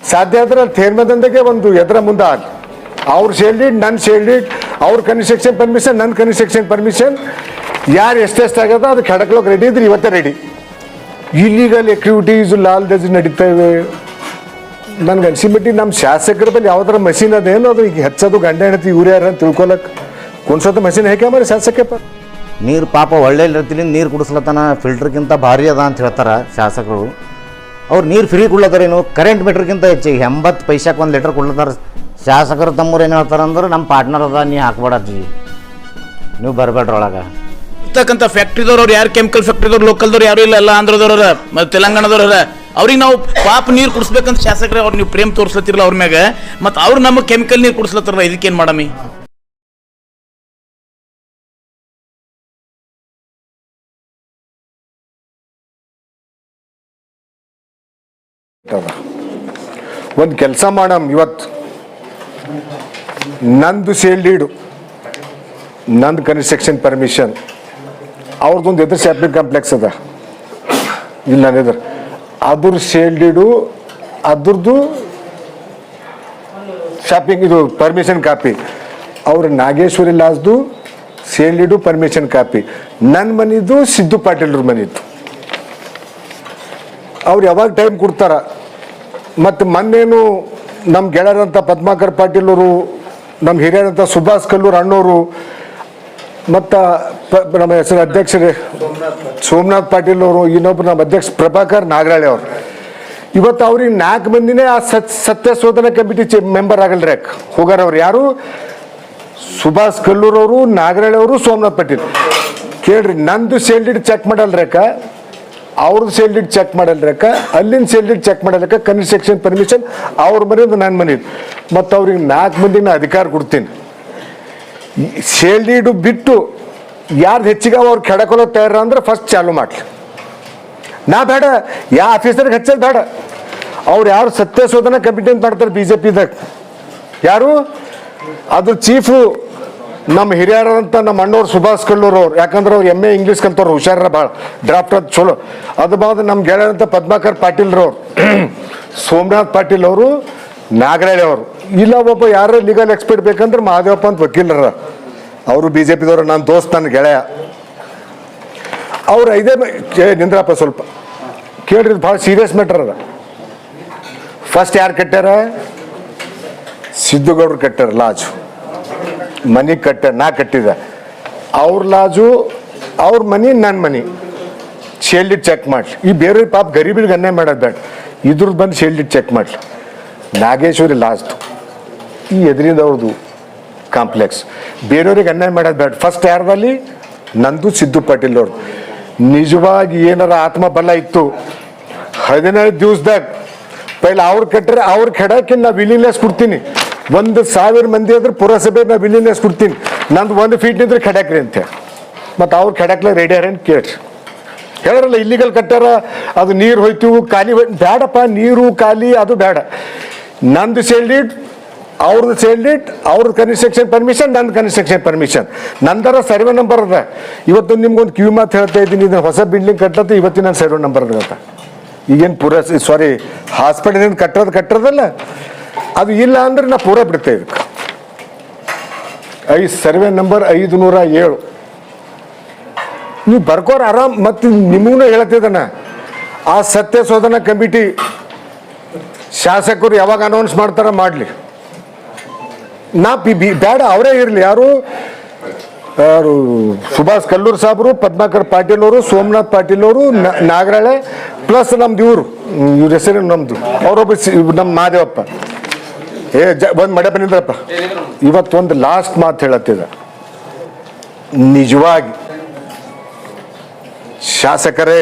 ಸಾಧ್ಯ ಆದ್ರೆ ಥೇರ್ಮದಂದಗೆ ಒಂದು ಎದ್ರ ಮುಂದೆ ಆಗಲಿ ಅವ್ರ ಶೇಲ್ಡಿಡ್ ನನ್ನ ಶೇಲ್ಡಿಡ್ ಅವ್ರ ಕನ್ಸ್ಟ್ರಕ್ಷನ್ ಪರ್ಮಿಷನ್ ನನ್ನ ಕನ್ಸ್ಟ್ರಕ್ಷನ್ ಪರ್ಮಿಷನ್ ಯಾರು ಎಷ್ಟೆಷ್ಟು ಆಗ್ಯದ ಹೆಡಕ್ಲೋಕೆ ರೆಡಿ ಇದ್ರೆ ಇವತ್ತೇ ರೆಡಿ ಇಲ್ಲಿಗಲ್ ಆಕ್ಟಿವಿಟೀಸ್ ಲಾಲ್ ದಜ್ ನಡೀತಾ ಇವೆ. ನನ್ಗೆ ಅನ್ಸಿಬಿಟ್ಟು ನಮ್ಮ ಶಾಸಕರ ಬಳಿ ಯಾವ್ದಾರ ಮಷೀನ್ ಅದೇನು ಅದು ಈಗ ಹೆಚ್ಚೋದು ಗಂಡ ಹೆಂಡತಿ ಇವ್ರು ಯಾರು ಅಂತ ತಿಳ್ಕೊಳಕ್. ಕುಣ್ಸೋದು ಮಷೀನ್ ಹೇಗೆ ಮಾರಿ ಶಾಸಕಪ್ಪ ನೀರು ಪಾಪ ಒಳ್ಳೆ ಇರ್ತೀನಿ ನೀರು ಕುಡಿಸ್ಲತ್ತಾನ ಫಿಲ್ಟರ್ಗಿಂತ ಭಾರಿ ಅದ ಅಂತ ಹೇಳ್ತಾರೆ ಶಾಸಕರು. ಅವ್ರು ನೀರು ಫ್ರೀ ಕೊಡ್ಲತ್ತಾರೇನು ಕರೆಂಟ್ ಮೀಟ್ರ್ಗಿಂತ ಹೆಚ್ಚಿಗೆ ಎಂಬತ್ತು ಪೈಸಾಕ್ಕೆ ಒಂದು ಲೀಟ್ರ್ ಕೊಡ್ಲತ್ತಾರ ಶಾಸಕರು ತಮ್ಮವ್ರು ಏನು ಹೇಳ್ತಾರೆ ಅಂದ್ರೆ ನಮ್ಮ ಪಾರ್ಟ್ನರ್ ಅದ, ನೀ ಹಾಕ್ಬೇಡತ್ತಿ ನೀವು ಬರಬೇಡ್ರೊಳಗೆ ಇರ್ತಕ್ಕಂಥ ಫ್ಯಾಕ್ಟ್ರಿದವ್ರು ಅವ್ರು ಯಾರು? ಕೆಮಿಕಲ್ ಫ್ಯಾಕ್ಟ್ರಿದವ್ರು ಲೋಕಲ್ದವ್ರು ಯಾರು ಇಲ್ಲ. ಎಲ್ಲ ಆಂಧ್ರದವ್ರ ಮತ್ತು ತೆಲಂಗಾಣದವ್ರ ಅವ್ರಿಗೆ ನಾವು ಪಾಪ ನೀರು ಕುಡಿಸ್ಬೇಕಂತ ಶಾಸಕರೇ ಅವ್ರು ನೀವು ಪ್ರೇಮ್ ತೋರಿಸ್ಲತ್ತಿರಲ್ಲ ಅವ್ರ ಮ್ಯಾಗ. ಮತ್ತು ಅವ್ರು ನಮಗೆ ಕೆಮಿಕಲ್ ನೀರು ಕುಡಿಸ್ಲತ್ತಾರಲ್ಲ, ಇದಕ್ಕೇನು ಮಾಡಮಿ? ಒಂದು ಕೆಲಸ ಮಾಡಮ್ ಇವತ್ತು ನಂದು ಶೇಲ್ಡೀಡು ನಂದು ಕನ್ಸ್ಟ್ರಕ್ಷನ್ ಪರ್ಮಿಷನ್ ಅವ್ರದ್ದೊಂದು ಎದುರು ಶಾಪಿಂಗ್ ಕಾಂಪ್ಲೆಕ್ಸ್ ಅದ. ಇಲ್ಲ ನನ್ನ ಎದುರು. ಅದ್ರ ಶೇಲ್ಡೀಡು ಅದ್ರದ್ದು ಶಾಪಿಂಗ್ ಇದು ಪರ್ಮಿಷನ್ ಕಾಪಿ ಅವ್ರ ನಾಗೇಶ್ವರಿ ಲಾಸ್ದು ಶೇಲ್ಡೀಡು ಪರ್ಮಿಷನ್ ಕಾಪಿ ನನ್ನ ಮನಿದು ಸಿದ್ದು ಪಾಟೀಲ್ರ ಮನಿದ್ದು ಅವ್ರು ಯಾವಾಗ ಟೈಮ್ ಕೊಡ್ತಾರ? ಮತ್ತು ಮೊನ್ನೇನು ನಮ್ಮ ಗೆಳೆಯರಂಥ ಪದ್ಮಾಕರ್ ಪಾಟೀಲ್ ಅವರು ನಮ್ಮ ಹಿರಿಯರಂಥ ಸುಭಾಷ್ ಕಲ್ಲೂರ್ ಅಣ್ಣವರು ಮತ್ತು ನಮ್ಮ ಹೆಸರು ಅಧ್ಯಕ್ಷರೇ ಸೋಮನಾಥ್ ಪಾಟೀಲ್ ಅವರು, ಇನ್ನೊಬ್ರು ನಮ್ಮ ಅಧ್ಯಕ್ಷ ಪ್ರಭಾಕರ್ ನಾಗರಾಳೆ ಅವರು. ಇವತ್ತು ಅವ್ರಿಗೆ ನಾಲ್ಕು ಮಂದಿನೇ ಆ ಸತ್ ಸತ್ಯ ಶೋಧನಾ ಕಮಿಟಿ ಚೇ, ಮೆಂಬರ್ ಆಗಲ್ರಿ ಯಾಕೆ? ಹೋಗಾರ ಅವ್ರು ಯಾರು? ಸುಭಾಷ್ ಕಲ್ಲೂರ್ ಅವರು, ನಾಗರಾಳೆ ಅವರು, ಸೋಮನಾಥ್ ಪಾಟೀಲ್. ಕೇಳ್ರಿ, ನಂದು ಸೇಲ್ಡಿಡ್ ಚೆಕ್ ಮಾಡಲ್ರಕ್ಕ ಅವ್ರದ್ದು ಸೇಲ್ಡಿಡ್ ಚೆಕ್ ಮಾಡಲ್ರಕ್ಕ ಅಲ್ಲಿನ ಸೇಲ್ಡಿಡ್ ಚೆಕ್ ಮಾಡಲ್ರಕ್ಕ ಕನ್ಸ್ಟ್ರಕ್ಷನ್ ಪರ್ಮಿಷನ್ ಅವ್ರ ಮನೆಯಿಂದ ನಾನು ಮನೆ ಮತ್ತು ಅವ್ರಿಗೆ ನಾಲ್ಕು ಮಂದಿನ ಅಧಿಕಾರ ಕೊಡ್ತೀನಿ. ಸೇಲ್ಡಿಡು ಬಿಟ್ಟು ಯಾರ್ದು ಹೆಚ್ಚಿಗೆ ಅವ್ರು ಕೆಡಕೊಲೋ ತಯಾರ ಅಂದ್ರೆ ಫಸ್ಟ್ ಚಾಲು ಮಾಡ್ಲಿ. ನಾ ಬೇಡ, ಯಾ ಆಫೀಸರ್ಗೆ ಹಚ್ಚೋದು ಬೇಡ. ಅವ್ರು ಯಾರು ಸತ್ಯ ಶೋಧನಾ ಕಮಿಟಿ ಅಂತ ಮಾಡ್ತಾರೆ ಬಿ ಜೆ ಪಿದಾಗ ಯಾರು? ಅದ್ರ ಚೀಫು ನಮ್ಮ ಹಿರಿಯರಂತ ನಮ್ಮ ಅಣ್ಣವ್ರು ಸುಭಾಷ್ ಕಲ್ಲೂರ್ ಅವ್ರು. ಯಾಕಂದ್ರೆ ಅವ್ರು ಎಂ ಎ ಇಂಗ್ಲೀಷ್ ಕಲ್ತವ್ರು ಹುಷಾರ ಭಾಳ ಡ್ರಾಫ್ಟ್ ಅದು ಚಲೋ. ಅದು ಬಾದ ನಮ್ಮ ಗೆಳೆಯರಂತ ಪದ್ಮಾಕರ್ ಪಾಟೀಲ್ರವ್ರು ಸೋಮನಾಥ್ ಪಾಟೀಲ್ ಅವರು ನಾಗರಾಳೆ ಅವರು. ಇಲ್ಲ, ಒಬ್ಬ ಯಾರೇ ಲೀಗಲ್ ಎಕ್ಸ್ಪರ್ಟ್ ಬೇಕಂದ್ರೆ ಮಹಾದೇವಪ್ಪ ಅಂತ ವಕೀಲರ. ಅವರು ಬಿ ಜೆ ಪಿದವರು ನನ್ನ ದೋಸ್ತ್ ನನ್ನ ಗೆಳೆಯ. ಅವ್ರು ಐದೇ ನಿಂದ್ರಪ್ಪ ಸ್ವಲ್ಪ. ಕೇಳ್ರಿ ಭಾಳ ಸೀರಿಯಸ್ ಮ್ಯಾಟರ್ ಅದ. ಫಸ್ಟ್ ಯಾರು ಕಟ್ಟ್ಯಾರ? ಸಿದ್ದುಗೌಡ್ರು ಕಟ್ಟ್ಯಾರ, ಲಾಜು. ಮನಿ ಕಟ್ಟ, ನಾ ಕಟ್ಟಿದ ಅವ್ರ ಲಾಜು, ಅವ್ರ ಮನಿ ನನ್ನ ಮನಿ. ಶೇಲ್ಡಿಟ್ ಚೆಕ್ ಮಾಡ್ಲಿ. ಈ ಬೇರೆ ಪಾಪ ಗರೀಬಿಗೆ ಅನ್ಯಾಯ ಮಾಡೋದು ಬೇಡ. ಇದ್ರದ್ದು ಬಂದು ಶೇಲ್ಡಿಟ್ ಚೆಕ್ ಮಾಡ್ಲಿ. ನಾಗೇಶ್ವರಿ ಲಾಸ್ಟ್. ಈ ಎದುರಿಂದ ಅವ್ರದ್ದು ಕಾಂಪ್ಲೆಕ್ಸ್. ಬೇರೆಯವ್ರಿಗೆ ಅನ್ಯಾಯ ಮಾಡೋದು ಬೇಡ. ಫಸ್ಟ್ ಯಾರ್ದಲ್ಲಿ? ನಂದು ಸಿದ್ದು ಪಾಟೀಲ್ ಅವ್ರದ್ದು ನಿಜವಾಗಿ ಏನಾರ ಆತ್ಮಬಲ ಇತ್ತು. ಹದಿನೈದು ದಿವಸದಾಗ. ಪೈಲ ಅವ್ರು ಕಟ್ಟರೆ ಅವ್ರು ಕೆಡಕ್ಕೆ ನಾವು ವಿಲಿನೆಸ್ ಕೊಡ್ತೀನಿ. ಒಂದು ಸಾವಿರ ಮಂದಿ ಆದ್ರೆ ಪುರಸಭೆ ನಾವು ವಿಲಿನೆಸ್ ಕೊಡ್ತೀನಿ ನಂದು ಒಂದು ಫೀಟ್ ನಿಂದ್ರೆ ಖಡಾಕ್ರಿ ಅಂತ. ಮತ್ತು ಅವ್ರು ಖಡಾಕ್ಲ ರೆಡಿ ಅಂತ ಕೇಳ್ರಿ. ಹೇಳರಲ್ಲ, ಇಲ್ಲಿಗಲ್ ಕಟ್ಟಾರ ಅದು ನೀರು ಹೋಯ್ತು ಖಾಲಿ ಬೇಡಪ್ಪ ನೀರು, ಖಾಲಿ, ಅದು ಬೇಡ ನಂದು ಸೇಲ್ಡಿಟ್ ಅವ್ರದ್ದು ಸೇಲ್ಡಿಟ್ ಅವ್ರದ್ದು ಕನ್ಸ್ಟ್ರಕ್ಷನ್ ಪರ್ಮಿಷನ್ ನಂದು ಕನ್ಸ್ಟ್ರಕ್ಷನ್ ಪರ್ಮಿಷನ್ ನಂದರ ಸರ್ವೆ ನಂಬರ್ ಅದ. ಇವತ್ತು ನಿಮ್ಗೊಂದು ಕ್ಯೂ ಮಾತು ಹೇಳ್ತಾ ಇದ್ದೀನಿ, ಇದನ್ನು ಹೊಸ ಬಿಲ್ಡಿಂಗ್ ಕಟ್ಟತ್ತೆ ಇವತ್ತಿನ ಸರ್ವೆ ನಂಬರ್ ಅದ ಈಗೇನು ಪುರ ಸಾರಿ ಹಾಸ್ಪಿಟಲ್ ಕಟ್ಟೋದು ಕಟ್ಟೋದಲ್ಲ ಅದು ಇಲ್ಲ ಅಂದ್ರೆ ನಾ ಪೂರ ಬಿಡ್ತೇವೆ ಇದಕ್ಕೆ ಐದು ಸರ್ವೆ ನಂಬರ್ ಐದು ನೂರ ಏಳು. ನೀವು ಬರ್ಕೋರ್ ಆರಾಮ್ ಮತ್ತೆ ನಿಮಗೂ ಹೇಳ್ತಿದ್ದಾನ ಆ ಸತ್ಯ ಶೋಧನಾ ಕಮಿಟಿ ಶಾಸಕರು ಯಾವಾಗ ಅನೌನ್ಸ್ ಮಾಡ್ತಾರ ಮಾಡಲಿ. ನಾ ಬಿ ಬಿ- ಬೇಡ ಅವರೇ ಇರಲಿ. ಯಾರು? ಯಾರು? ಸುಭಾಷ್ ಕಲ್ಲೂರ್ ಸಾಬ್ರು, ಪದ್ಮಾಕರ್ ಪಾಟೀಲ್ ಅವರು, ಸೋಮನಾಥ್ ಪಾಟೀಲ್ ಅವರು ನಾಗರಾಳೆ, ಪ್ಲಸ್ ನಮ್ದು ಇವರು. ಇವ್ರ ಹೆಸರು ನಮ್ದು. ಅವರೊಬ್ಬ ಸಿ- ನಮ್ಮ ಮಹಾದೇವಪ್ಪ ಏ, ಜ, ಒಂದು ಮಡೆ ಬಂದಿದ್ರಪ್ಪ ಇವತ್ತೊಂದು ಲಾಸ್ಟ್ ಮಾತು ಹೇಳತ್ತಿದ. ನಿಜವಾಗಿ, ಶಾಸಕರೇ,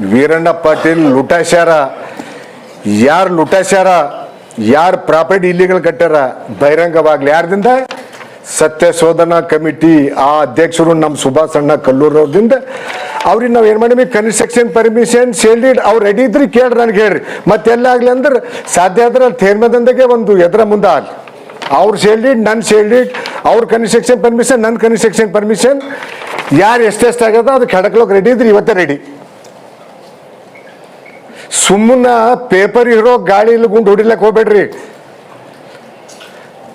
ವೀರಣ್ಣ ಪಾಟೀಲ್, ಲುಟಾಶಾರ, ಯಾರು ಲುಟಾಶಾರ, ಯಾರು ಪ್ರಾಪರ್ಟಿ ಇಲ್ಲಿಗಳು ಕಟ್ಟಾರ ಬಹಿರಂಗವಾಗ್ಲಿ, ಯಾರ್ದಿಂದ? ಸತ್ಯ ಶೋಧನಾ ಕಮಿಟಿ ಆ ಅಧ್ಯಕ್ಷರು ನಮ್ಮ ಸುಭಾಷ್ ಅಣ್ಣ ಕಲ್ಲೂರವ್ರದಿಂದ ಅವ್ರಿಗೆ ನಾವು ಏನು ಮಾಡೀವಿ ಕನ್ಸ್ಟ್ರಕ್ಷನ್ ಪರ್ಮಿಷನ್ ಶೇಲ್ಡಿಡ್ ಅವ್ರು ರೆಡಿ ಇದ್ರಿ ಕೇಳ್ರಿ ನನಗೆ ಹೇಳ್ರಿ. ಮತ್ತೆಲ್ಲ ಆಗಲಿ ಅಂದ್ರೆ ಸಾಧ್ಯ ಆದ್ರೆ ಥೇರ್ಮದಂದಾಗೆ ಒಂದು ಎದ್ರ ಮುಂದೆ ಆಗಲಿ ಅವ್ರ ಶೇಲ್ಡಿಡ್ ನನ್ನ ಶೇಲ್ಡಿಡ್ ಅವ್ರ ಕನ್ಸ್ಟ್ರಕ್ಷನ್ ಪರ್ಮಿಷನ್ ನನ್ನ ಕನ್ಸ್ಟ್ರಕ್ಷನ್ ಪರ್ಮಿಷನ್ ಯಾರು ಎಷ್ಟೆಷ್ಟು ಆಗ್ಯದ ಅದು ಕೆಡಕ್ಲೋಕೆ ರೆಡಿ ಇದ್ರಿ, ಇವತ್ತೇ ರೆಡಿ ಸುಮ್ಮನ ಪೇಪರ್ ಇರೋ ಗಾಳಿ ಗುಂಡು ಹೊಡಿಲಕ್ಕೆ ಹೋಗ್ಬೇಡ್ರಿ.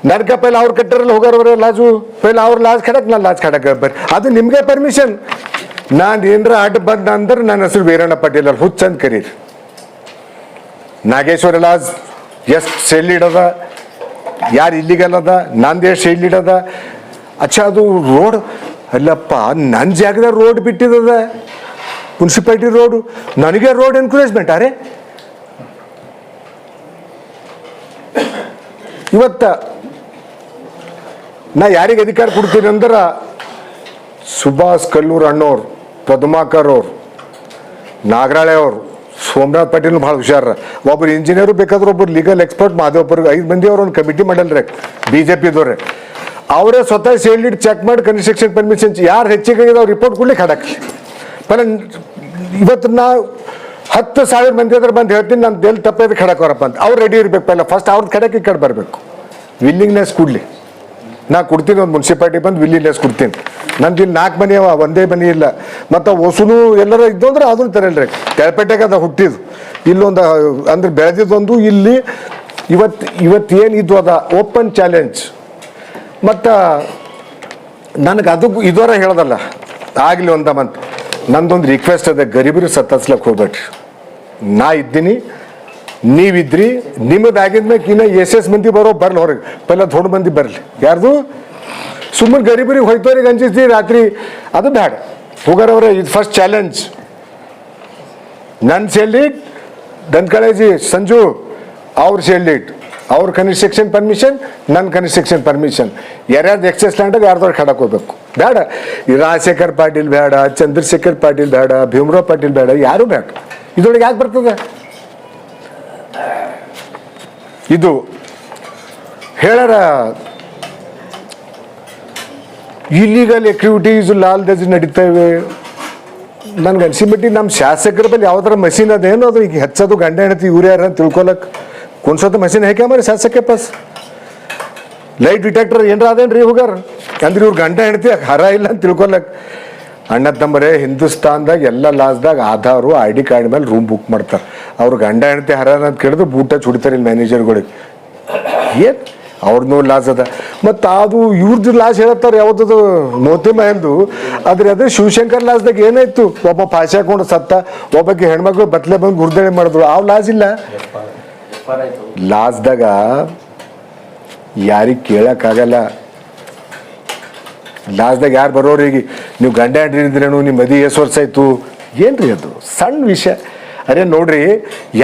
ನನ್ಕ ಪೈಲ ಅವ್ರು ಕಟ್ಟಿರಲ್ಲ ಹೋಗೋರವ್ರೆ ಲಾಜು. ಪೈಲ ಅವ್ರ ಲಾಜ್ ಕಡಕ್, ನಾನು ಲಾಜ್ ಕಡಕ್ ಬರ್ರಿ ಅದು ನಿಮಗೆ ಪರ್ಮಿಷನ್ ನಾನು ಏನರ ಅಡ್ಡ ಬಂದ ಅಂದ್ರೆ ನನ್ನ ಹೆಸರು ವೀರಣ್ಣ ಪಟೇಲ್ ಅವ್ರು ಹುಚ್ಚಂದ್ ಕರೀರಿ. ನಾಗೇಶ್ವರ ಲಾಜ್, ಎಷ್ಟು ಸೆಲ್ ಇಡದ, ಯಾರು ಇಲ್ಲಿಗಲ್ ಅದ ನಂದು ಎಷ್ಟು ಸೆಲ್ ಇಡದ. ಅಚ್ಚ, ಅದು ರೋಡ್, ಅಲ್ಲಪ್ಪ ನನ್ನ ಜಾಗದಾಗ ರೋಡ್ ಬಿಟ್ಟಿದದ. ಮುನ್ಸಿಪಾಲ್ಟಿ ರೋಡು, ನನಗೆ ರೋಡ್ ಎನ್ಕರೇಜ್ಮೆಂಟ್ ಅರೆ. ಇವತ್ತ ನಾ ಯಾರಿಗೆ ಅಧಿಕಾರ ಕೊಡ್ತೀನಿ ಅಂದ್ರೆ ಸುಭಾಷ್ ಕಲ್ಲೂರ್ ಅಣ್ಣವ್ರು ಪದ್ಮಾಕರ್ ಅವ್ರು, ನಾಗರಾಳೆ ಅವರು, ಸೋಮನಾಥ್ ಪಾಟೀಲ್ ಭಾಳ ಹುಷಾರ. ಒಬ್ಬರು ಇಂಜಿನಿಯರು ಬೇಕಾದ್ರೆ ಒಬ್ಬರು ಲೀಗಲ್ ಎಕ್ಸ್ಪರ್ಟ್ ಮಾದೇವಪ್ಪರಿಗೆ ಐದು ಮಂದಿ ಅವ್ರು ಒಂದು ಕಮಿಟಿ ಮಾಡಲ್ರಿ ಬಿ ಜೆ ಪಿದವ್ರೆ ಅವರೇ ಸ್ವತಃ ಸೇಲ್ಡ್ ಚೆಕ್ ಮಾಡಿ ಕನ್ಸ್ಟ್ರಕ್ಷನ್ ಪರ್ಮಿಷನ್ ಯಾರು ಹೆಚ್ಚಿಗೆ ಅವ್ರು ರಿಪೋರ್ಟ್ ಕೊಡ್ಲಿಕ್ಕೆ ಹಡಕ್ಲಿ ಪಲ ಇವತ್ತು ನಾ ಹತ್ತು ಸಾವಿರ ಮಂದಿ ಅದ್ರ ಬಂದು ಹೇಳ್ತೀನಿ, ನಾನು ಎಲ್ಲಿ ಖಡಕ್ ಅವರಪ್ಪ ಅಂತ. ಅವ್ರು ರೆಡಿ ಇರಬೇಕು ಪಲ್ಲ ಫಸ್ಟ್ ಅವ್ರದ್ದು ಖಡಕ್ಕೆ ಈ ಕಡೆ ಬರಬೇಕು. ವಿಲ್ಲಿಂಗ್ನೆಸ್ ಕೊಡ್ಲಿ. ನಾ ಕೊಡ್ತೀನಿ, ಒಂದು ಮುನ್ಸಿಪಾಲ್ಟಿ ಬಂದು ವಿಲ್ಲಿನೆಸ್ ಕೊಡ್ತೀನಿ. ನಂದು ಇಲ್ಲಿ ನಾಲ್ಕು ಮನೆ ಅವ, ಒಂದೇ ಮನೆ ಇಲ್ಲ. ಮತ್ತು ಹೊಸನು ಎಲ್ಲರೂ ಇದ್ದು ಅಂದ್ರೆ ಅದನ್ನು ತರಲ್ರಿ. ಕೆಳಪೇಟೆಗೆ ಅದು ಹುಟ್ಟಿದ್ದು ಇಲ್ಲೊಂದು, ಅಂದ್ರೆ ಬೆಳೆದಿದ್ದೊಂದು ಇಲ್ಲಿ ಇವತ್ತು ಇವತ್ತು ಏನು ಇದ್ದು ಅದ? ಓಪನ್ ಚಾಲೆಂಜ್ ಮತ್ತು ನನಗೆ ಅದು ಇದರ ಹೇಳೋದಲ್ಲ. ಆಗಲಿ ಒಂದ ಮಂತ್ ನಂದೊಂದು ರಿಕ್ವೆಸ್ಟ್ ಅದ, ಗರೀಬರು ಸತ್ತಸ್ಲಕ್ಕೆ ಹೋಗ್ಬೇಡ್ರಿ. ನಾ ಇದ್ದೀನಿ. ನೀವಿದ್ರಿ ನಿಮ್ಮ ಬ್ಯಾಗಿನ ಮ್ಯಾಗ ಇನ್ನ ಎಸ್ ಎಸ್ ಮಂದಿ ಬರೋ ಬರ್ಲಿ ಹೊರಗೆ. ಪೆಲ್ಲ ದೊಡ್ಡ ಮಂದಿ ಬರಲಿ. ಯಾರ್ದು? ಸುಮ್ಮನೆ ಗರೀಬರಿಗೆ ಹೋಯ್ತವ್ರಿಗೆ ಅಂಜಿಸ್ತೀವಿ ರಾತ್ರಿ ಅದು ಬೇಡ ಹೋಗಾರವ್ರೆ ಇದು ಫಸ್ಟ್ ಚಾಲೆಂಜ್ ನನ್ನ ಶೆಲ್ಲಿಟ್ ದನ್ಕಳೇಜಿ ಸಂಜು, ಅವ್ರ ಶೆಲ್ಲಿಟ್ ಅವ್ರ ಕನ್ಸ್ಟ್ರಕ್ಷನ್ ಪರ್ಮಿಷನ್ ನನ್ನ ಕನ್ಸ್ಟ್ರಕ್ಷನ್ ಪರ್ಮಿಷನ್. ಯಾರ್ಯಾರ್ದು ಎಕ್ಸೆಸ್ ಲ್ಯಾಂಡಾಗ ಯಾರ್ದವ್ರು ಖಡಕ್ ಹೋಗ್ಬೇಕು ಬೇಡ ರಾಜಶೇಖರ್ ಪಾಟೀಲ್ ಬೇಡ ಚಂದ್ರಶೇಖರ್ ಪಾಟೀಲ್ ಬೇಡ ಭೀಮರಾವ್ ಪಾಟೀಲ್ ಬೇಡ ಯಾರು ಬೇಡ ಇದೊಳಗೆ ಯಾಕೆ ಬರ್ತದೆ? ಇದು ಹೇಳರ ಇಲ್ಲಿಗಲ್ ಆಕ್ಟಿವಿಟೀಸ್ ಲಾಲ್ ದಜ್ ನಡೀತಾ ಇವೆ ನನ್ಗೆ ಅನ್ಸಿಬಿಟ್ಟು ನಮ್ಮ ಶಾಸಕರ ಬಳಿ ಯಾವ್ದಾರ ಮಷೀನ್ ಅದೇನು ಅದು ಈಗ ಹೆಚ್ಚದು ಗಂಡ ಹೆಂಡತಿ ಇವ್ರು ಯಾರ ಅಂತ ತಿಳ್ಕೊಳಕ್ ಕುಣ್ಸೋದು ಮಷೀನ್ ಹೇಗೆ ಮರಿ ಶಾಸಕ ಪಸ್. ಲೈಟ್ ಡಿಟೆಕ್ಟರ್ ಏನ್ರ ಅದೇನ್ರಿ ಹೋಗಾರ? ಅಂದ್ರೆ ಇವ್ರು ಗಂಡ ಹೆಂಡತಿ ಹರ ಇಲ್ಲ ಅಂತ ತಿಳ್ಕೊಳಕ್ ಅಣ್ಣ ತಮ್ಮರೇ ಹಿಂದೂಸ್ತಾನ್ದಾಗ ಎಲ್ಲ ಲಾಸ್ದಾಗ ಆಧಾರು, ಐ ಡಿ ಕಾರ್ಡ್ ಮೇಲೆ ರೂಮ್ ಬುಕ್ ಮಾಡ್ತಾರೆ. ಅವ್ರು ಗಂಡ ಹೆಂಡತಿ ಹರ ಅಂತ ಕೇಳಿದ್ರೆ ಬೂಟ ಚುಡಿತಾರೆ ಇಲ್ಲಿ ಮ್ಯಾನೇಜರ್ಗಳಿಗೆ. ಏನು? ಅವ್ರನ್ನೂ ಲಾಸ್ ಅದ. ಮತ್ತು ಅದು ಇವ್ರದ್ದು ಲಾಸ್ ಹೇಳತ್ತಾರೆ ಯಾವ್ದದು? ಮೋತಿ ಮಹಂದು ಆದ್ರೆ ಅದೇ ಶಿವಶಂಕರ್ ಲಾಸ್ದಾಗ ಏನಾಯ್ತು? ಒಬ್ಬ ಪಾಶೆ ಹಾಕೊಂಡು ಸತ್ತ ಒಬ್ಬಕ್ಕೆ ಹೆಣ್ಮಕ್ಳು ಬತ್ಲೆ ಬಂದು ಗುರ್ದಣೆ ಮಾಡಿದ್ರು. ಆ ಲಾಸ್ ಇಲ್ಲ. ಲಾಸ್ದಾಗ ಯಾರಿಗೆ ಕೇಳಕ್ಕಾಗಲ್ಲ. ಲಾಸ್ದಾಗ ಯಾರು ಬರೋರಿಗೆ ನೀವು ಗಂಡ ಹಿಡಿದ್ರೇನು ನಿಮ್ಮ ಮದಿ ಎಷ್ಟು ವರ್ಷ ಆಯ್ತು? ಏನ್ರಿ ಅದು? ಸಣ್ಣ ವಿಷಯ. ಅರೆ ನೋಡ್ರಿ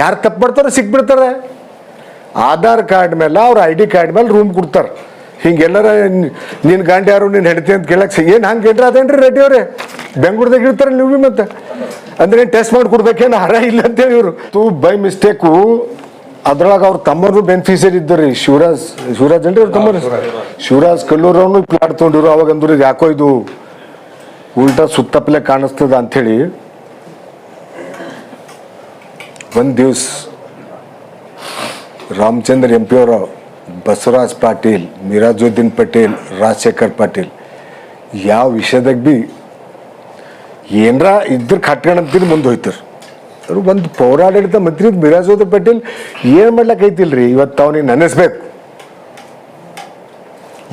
ಯಾರು ತಪ್ಪು ಮಾಡ್ತಾರೆ ಸಿಕ್ಬಿಡ್ತಾರೆ. ಆಧಾರ್ ಕಾರ್ಡ್ ಮೇಲೆ ಅವ್ರ ಐ ಡಿ ಕಾರ್ಡ್ ಮೇಲೆ ರೂಮ್ ಕೊಡ್ತಾರೆ. ಹಿಂಗೆಲ್ಲರ ನಿನ್ನ ಗಂಡ ಯಾರು ನಿನ್ನ ಹೆಂಡತಿ ಅಂತ ಕೇಳಕ್ಕೆ ಏನು ಹಂಗೆ ಕೇಳ್ರಿ ಅದೇನ್ರಿ ರೆಡ್ಡಿ ಅವರೇ? ಬೆಂಗ್ಳೂರ್ದಾಗ ಇರ್ತಾರೆ ನೀವು ಭೀ ಮತ್ತೆ. ಅಂದ್ರೆ ಟೆಸ್ಟ್ ಮಾಡಿ ಕೊಡ್ಬೇಕೇನು ಹರ ಇಲ್ಲ ಅಂತೇಳಿ ಇವರು. ತೂ ಬೈ ಮಿಸ್ಟೇಕು ಅದ್ರೊಳಗೆ ಅವ್ರ ತಮ್ಮರು ಬೆನಿಫಿಷಿಯರ್ ಇದ್ದರು. ರೀ ಶಿವರಾಜ್ ಶಿವರಾಜ್ ಅನ್ರಿ ಅವ್ರ ತಮ್ಮರು? ಶಿವರಾಜ್. ಕಲ್ಲೂರವ್ನು ಪ್ಲಾಟ್ ತೊಗೊಂಡಿರು ಅವಾಗ ಅಂದ್ರು ಯಾಕೋ ಇದು ಉಲ್ಟಾ ಸುತ್ತಪ್ಲೆ ಕಾಣಿಸ್ತದ ಅಂಥೇಳಿ ಒಂದು ದಿವ್ಸ ರಾಮಚಂದ್ರ ಎಂ ಪಿ ಅವರ ಬಸವರಾಜ್ ಪಾಟೀಲ್, ಮಿರಾಜುದ್ದೀನ್ ಪಟೇಲ್, ರಾಜಶೇಖರ್ ಪಾಟೀಲ್, ಯಾವ ವಿಷಯದಾಗ ಭೀ ಏನರ ಇದ್ರ ಕಟ್ಕೊಂಡಂತೀನಿ ಮುಂದೆ ಹೋಯ್ತಾರೆ. ಅವ್ರು ಒಂದು ಪೌರಾಡಳಿತ ಮಂತ್ರಿ ಮಿರಾಜುದ್ದೀನ್ ಪಟೇಲ್ ಏನು ಮಾಡ್ಲಕ್ಕೆ ಐತಿಲ್ರಿ? ಇವತ್ತು ಅವನಿಗೆ ನೆನೆಸ್ಬೇಕು.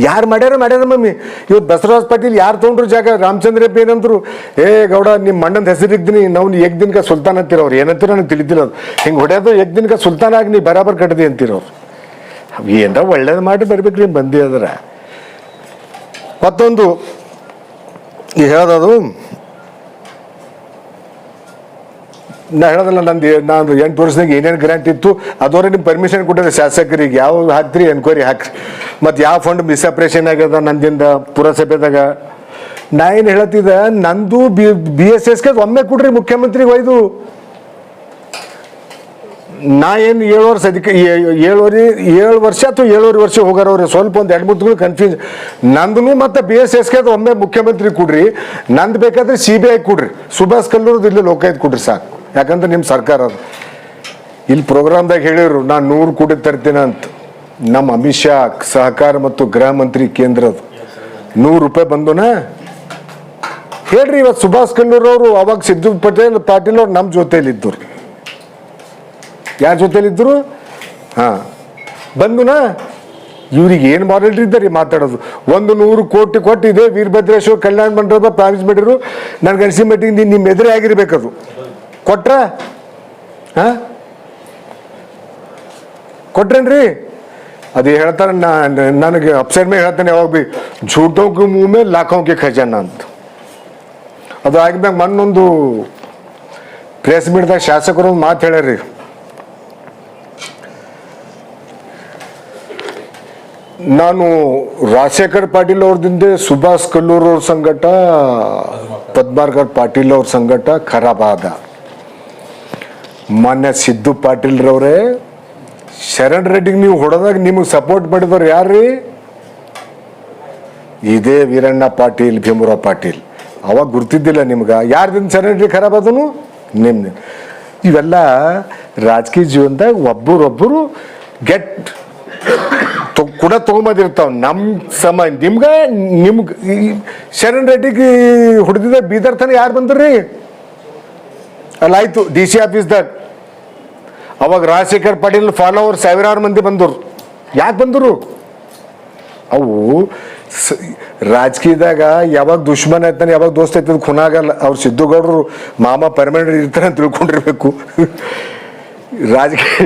ಯಾರು ಮಾಡ್ಯಾರ ಮಾಡ್ಯಾರ ಮಮ್ಮಿ? ಇವತ್ತು ಬಸವರಾಜ್ ಪಾಟೀಲ್ ಯಾರು ತೊಗೊಂಡ್ರು ಜಾಗ? ರಾಮಚಂದ್ರ ಏನಂದ್ರು, ಏ ಗೌಡ ನಿಮ್ಮ ಮಣ್ಣನ ಹೆಸರಿದ್ದೀನಿ ನಾವು ಎಗ್ ದಿನಕ ಸುಲ್ತಾನ್ ಅಂತೀರ ಅವ್ರು. ಏನಂತೀರ ನನಗೆ ತಿಳಿದಿಲ್ಲ ಅದು ಹಿಂಗೆ ಹೊಡೆಯೋದು ಎಗ್ ದಿನಕ ಸುಲ್ತಾನ್ ಆಗಿ ನೀ ಬರಾಬರ್ ಕಟ್ಟದಿ ಅಂತೀರವ್ರು ಏನರ ಒಳ್ಳೇದು ಮಾಡಿ ಬರ್ಬೇಕ್ರಿ ಬಂದಿ ಅದರ ಮತ್ತೊಂದು ಹೇಳೋದು ನಾ ಹೇಳೋದಲ್ಲ, ನಂದು ನಾನು ಎಂಟು ವರ್ಷದಾಗ ಏನೇನು ಗ್ರ್ಯಾಂಟ್ ಇತ್ತು, ಅದವರೆ ನಿಮ್ಮ ಪರ್ಮಿಷನ್ ಕೊಟ್ಟಿದೆ ಶಾಸಕರಿಗೆ. ಯಾವ ಹಾಕ್ರಿ ಎನ್ಕ್ವೈರಿ ಹಾಕ್ರಿ. ಮತ್ತು ಯಾವ ಫಂಡ್ ಮಿಸ್ಅಪ್ರೇಷನ್ ಆಗ್ಯದ, ನಂದಿಂದ ಪುರಸಭೆದಾಗ? ನಾ ಏನು ಹೇಳತ್ತಿದ್ದೆ, ನಂದು ಬಿ ಬಿ ಎಸ್ ಎಸ್ಗೆ ಒಮ್ಮೆ ಕೊಡ್ರಿ, ಮುಖ್ಯಮಂತ್ರಿಗೆ ಒಯ್ದು. ನಾ ಏನು ಏಳು ವರ್ಷ ಅದಕ್ಕೆ ಏಳುವರೆ, ಏಳು ವರ್ಷ ಅಥವಾ ಏಳುವರೆ ವರ್ಷ ಹೋಗಾರವ್ರಿ, ಸ್ವಲ್ಪ ಒಂದು ಎರಡು ಮೂರು ತಿಂಗಳು ಕನ್ಫ್ಯೂಸ್ ನಂದು ಮತ್ತು ಬಿ ಎಸ್ ಎಸ್ಗೆ ಒಮ್ಮೆ ಮುಖ್ಯಮಂತ್ರಿ ಕೊಡ್ರಿ, ನಂದು ಬೇಕಾದ್ರೆ ಸಿ ಬಿ ಐ ಕೊಡ್ರಿ. ಸುಭಾಷ್ ಕಲ್ಲೂರದ್ದು ಇಲ್ಲಿ ಲೋಕಾಯುಕ್ತ ಕೊಡ್ರಿ ಸಾಕು. ಯಾಕಂದ್ರೆ ನಿಮ್ಮ ಸರ್ಕಾರ ಅದು. ಇಲ್ಲಿ ಪ್ರೋಗ್ರಾಮ್ದಾಗ ಹೇಳಿರು, ನಾನು ನೂರು ಕೋಟಿ ತರ್ತೀನಿ ಅಂತ. ನಮ್ಮ ಅಮಿತ್ ಶಾ ಸಹಕಾರ ಮತ್ತು ಗೃಹ ಮಂತ್ರಿ ಕೇಂದ್ರದ್ದು ನೂರು ರೂಪಾಯಿ ಬಂದುನ? ಹೇಳ್ರಿ ಇವತ್ತು ಸುಭಾಷ್ ಅವರು ಅವಾಗ ಸಿದ್ದು ಪಟೇಲ್ ಪಾಟೀಲ್ ಅವ್ರು ನಮ್ಮ ಜೊತೆಯಲ್ಲಿ ಇದ್ದರು ಯಾರ ಜೊತೆಲಿದ್ರು ಹಾಂ. ಬಂದುನಾ? ಇವ್ರಿಗೆ ಏನು ಮಾರಲ್ರಿ ಇದ್ದಾರೆ ಮಾತಾಡೋದು. ಒಂದು ನೂರು ಕೋಟಿ ಕೊಟ್ಟು ಇದೆ ವೀರಭದ್ರೇಶ್ವರ ಕಲ್ಯಾಣ ಮಂಟಪ ಪ್ರಾಮಿಸ್ ಮಾಡಿರು ನನಗೆ ಅನಿಸಿ ಮಟ್ಟಿಗೆ ನಿಮ್ಮ ಎದುರೇ ಆಗಿರ್ಬೇಕದು. ಕೊಟ್ರೆ? ಹಾಂ? ಕೊಟ್ರೇನ್ರಿ? ಅದು ಹೇಳ್ತಾರೆ ನನಗೆ ಅಪ್ಸೈಡ್ ಮೇಲೆ ಹೇಳ್ತಾನೆ ಯಾವಾಗ ಭೀ ಝೂಟೋಕೆ ಮೂಮೆ ಲಾಖೋಕೆ ಖಜಾನ ಅಂತ. ಅದು ಆಗಿದ್ದಾಗ ಮೊನ್ನೊಂದು ಪ್ರೆಸ್ ಮೀಟ್ದಾಗ ಶಾಸಕರು ಒಂದು ಮಾತು ಹೇಳ್ಯಾರಿ ನಾನು ರಾಜಶೇಖರ್ ಪಾಟೀಲ್ ಅವ್ರದಿಂದ ಸುಭಾಷ್ ಕಲ್ಲೂರ್ ಅವ್ರ ಸಂಗಟ ಪದ್ಮಾರ್ಕರ್ ಪಾಟೀಲ್ ಅವ್ರ ಸಂಗಟ ಖರಾಬಾದ ಮಾನ್ಯ ಸಿದ್ದು ಪಾಟೀಲ್ರವ್ರೆ, ಶರಣ್ ರೆಡ್ಡಿಗೆ ನೀವು ಹೊಡೆದಾಗ ನಿಮಗೆ ಸಪೋರ್ಟ್ ಮಾಡಿದವ್ರು ಯಾರ್ರೀ? ಇದೇ ವೀರಣ್ಣ ಪಾಟೀಲ್ ಭೀಮರಾವ್ ಪಾಟೀಲ್. ಅವಾಗ ಗುರ್ತಿದ್ದಿಲ್ಲ ನಿಮ್ಗೆ. ಯಾರ್ದಿಂದ ಶರಣ್ ರೆಡ್ಡಿ ಖರಾಬ್ ಅದನು ನಿಮ್ಮ ಇವೆಲ್ಲ ರಾಜಕೀಯ ಜೀವನದಾಗ ಒಬ್ಬರೊಬ್ಬರು ಗೆಟ್ ಕೂಡ ತೊಗೊಂಬಂದಿರ್ತಾವ. ನಮ್ಮ ಸಮ ನಿಮ್ಗೆ ನಿಮ್ಗೆ ಶರಣ್ ರೆಡ್ಡಿಗೆ ಹೊಡೆದಿದ್ದ ಬೀದರ್ ತನಕ ಯಾರು ಬಂದ್ರಿ? ಅಲ್ಲ, ಆಯ್ತು, ಡಿ ಸಿ ಆಫೀಸ್ದಾಗ. ಅವಾಗ ರಾಜಶೇಖರ್ ಪಾಟೀಲ್ ಫಾಲೋವರ್ ಸಾವಿರಾರು ಮಂದಿ ಬಂದರು. ಯಾಕೆ ಬಂದರು? ಅವು ರಾಜಕೀಯದಾಗ ಯಾವಾಗ ದುಶ್ಮನ್ ಆಯ್ತಾನೆ ಯಾವಾಗ ದೋಸ್ತ ಆಯ್ತದ ಖುನ ಆಗಲ್ಲ ಅವ್ರು ಸಿದ್ದುಗೌಡರು ಮಾಮ ಪರ್ಮನೆಂಟ್ ಇರ್ತಾರೆ ಅಂತ ತಿಳ್ಕೊಂಡಿರ್ಬೇಕು. ರಾಜಕೀಯ,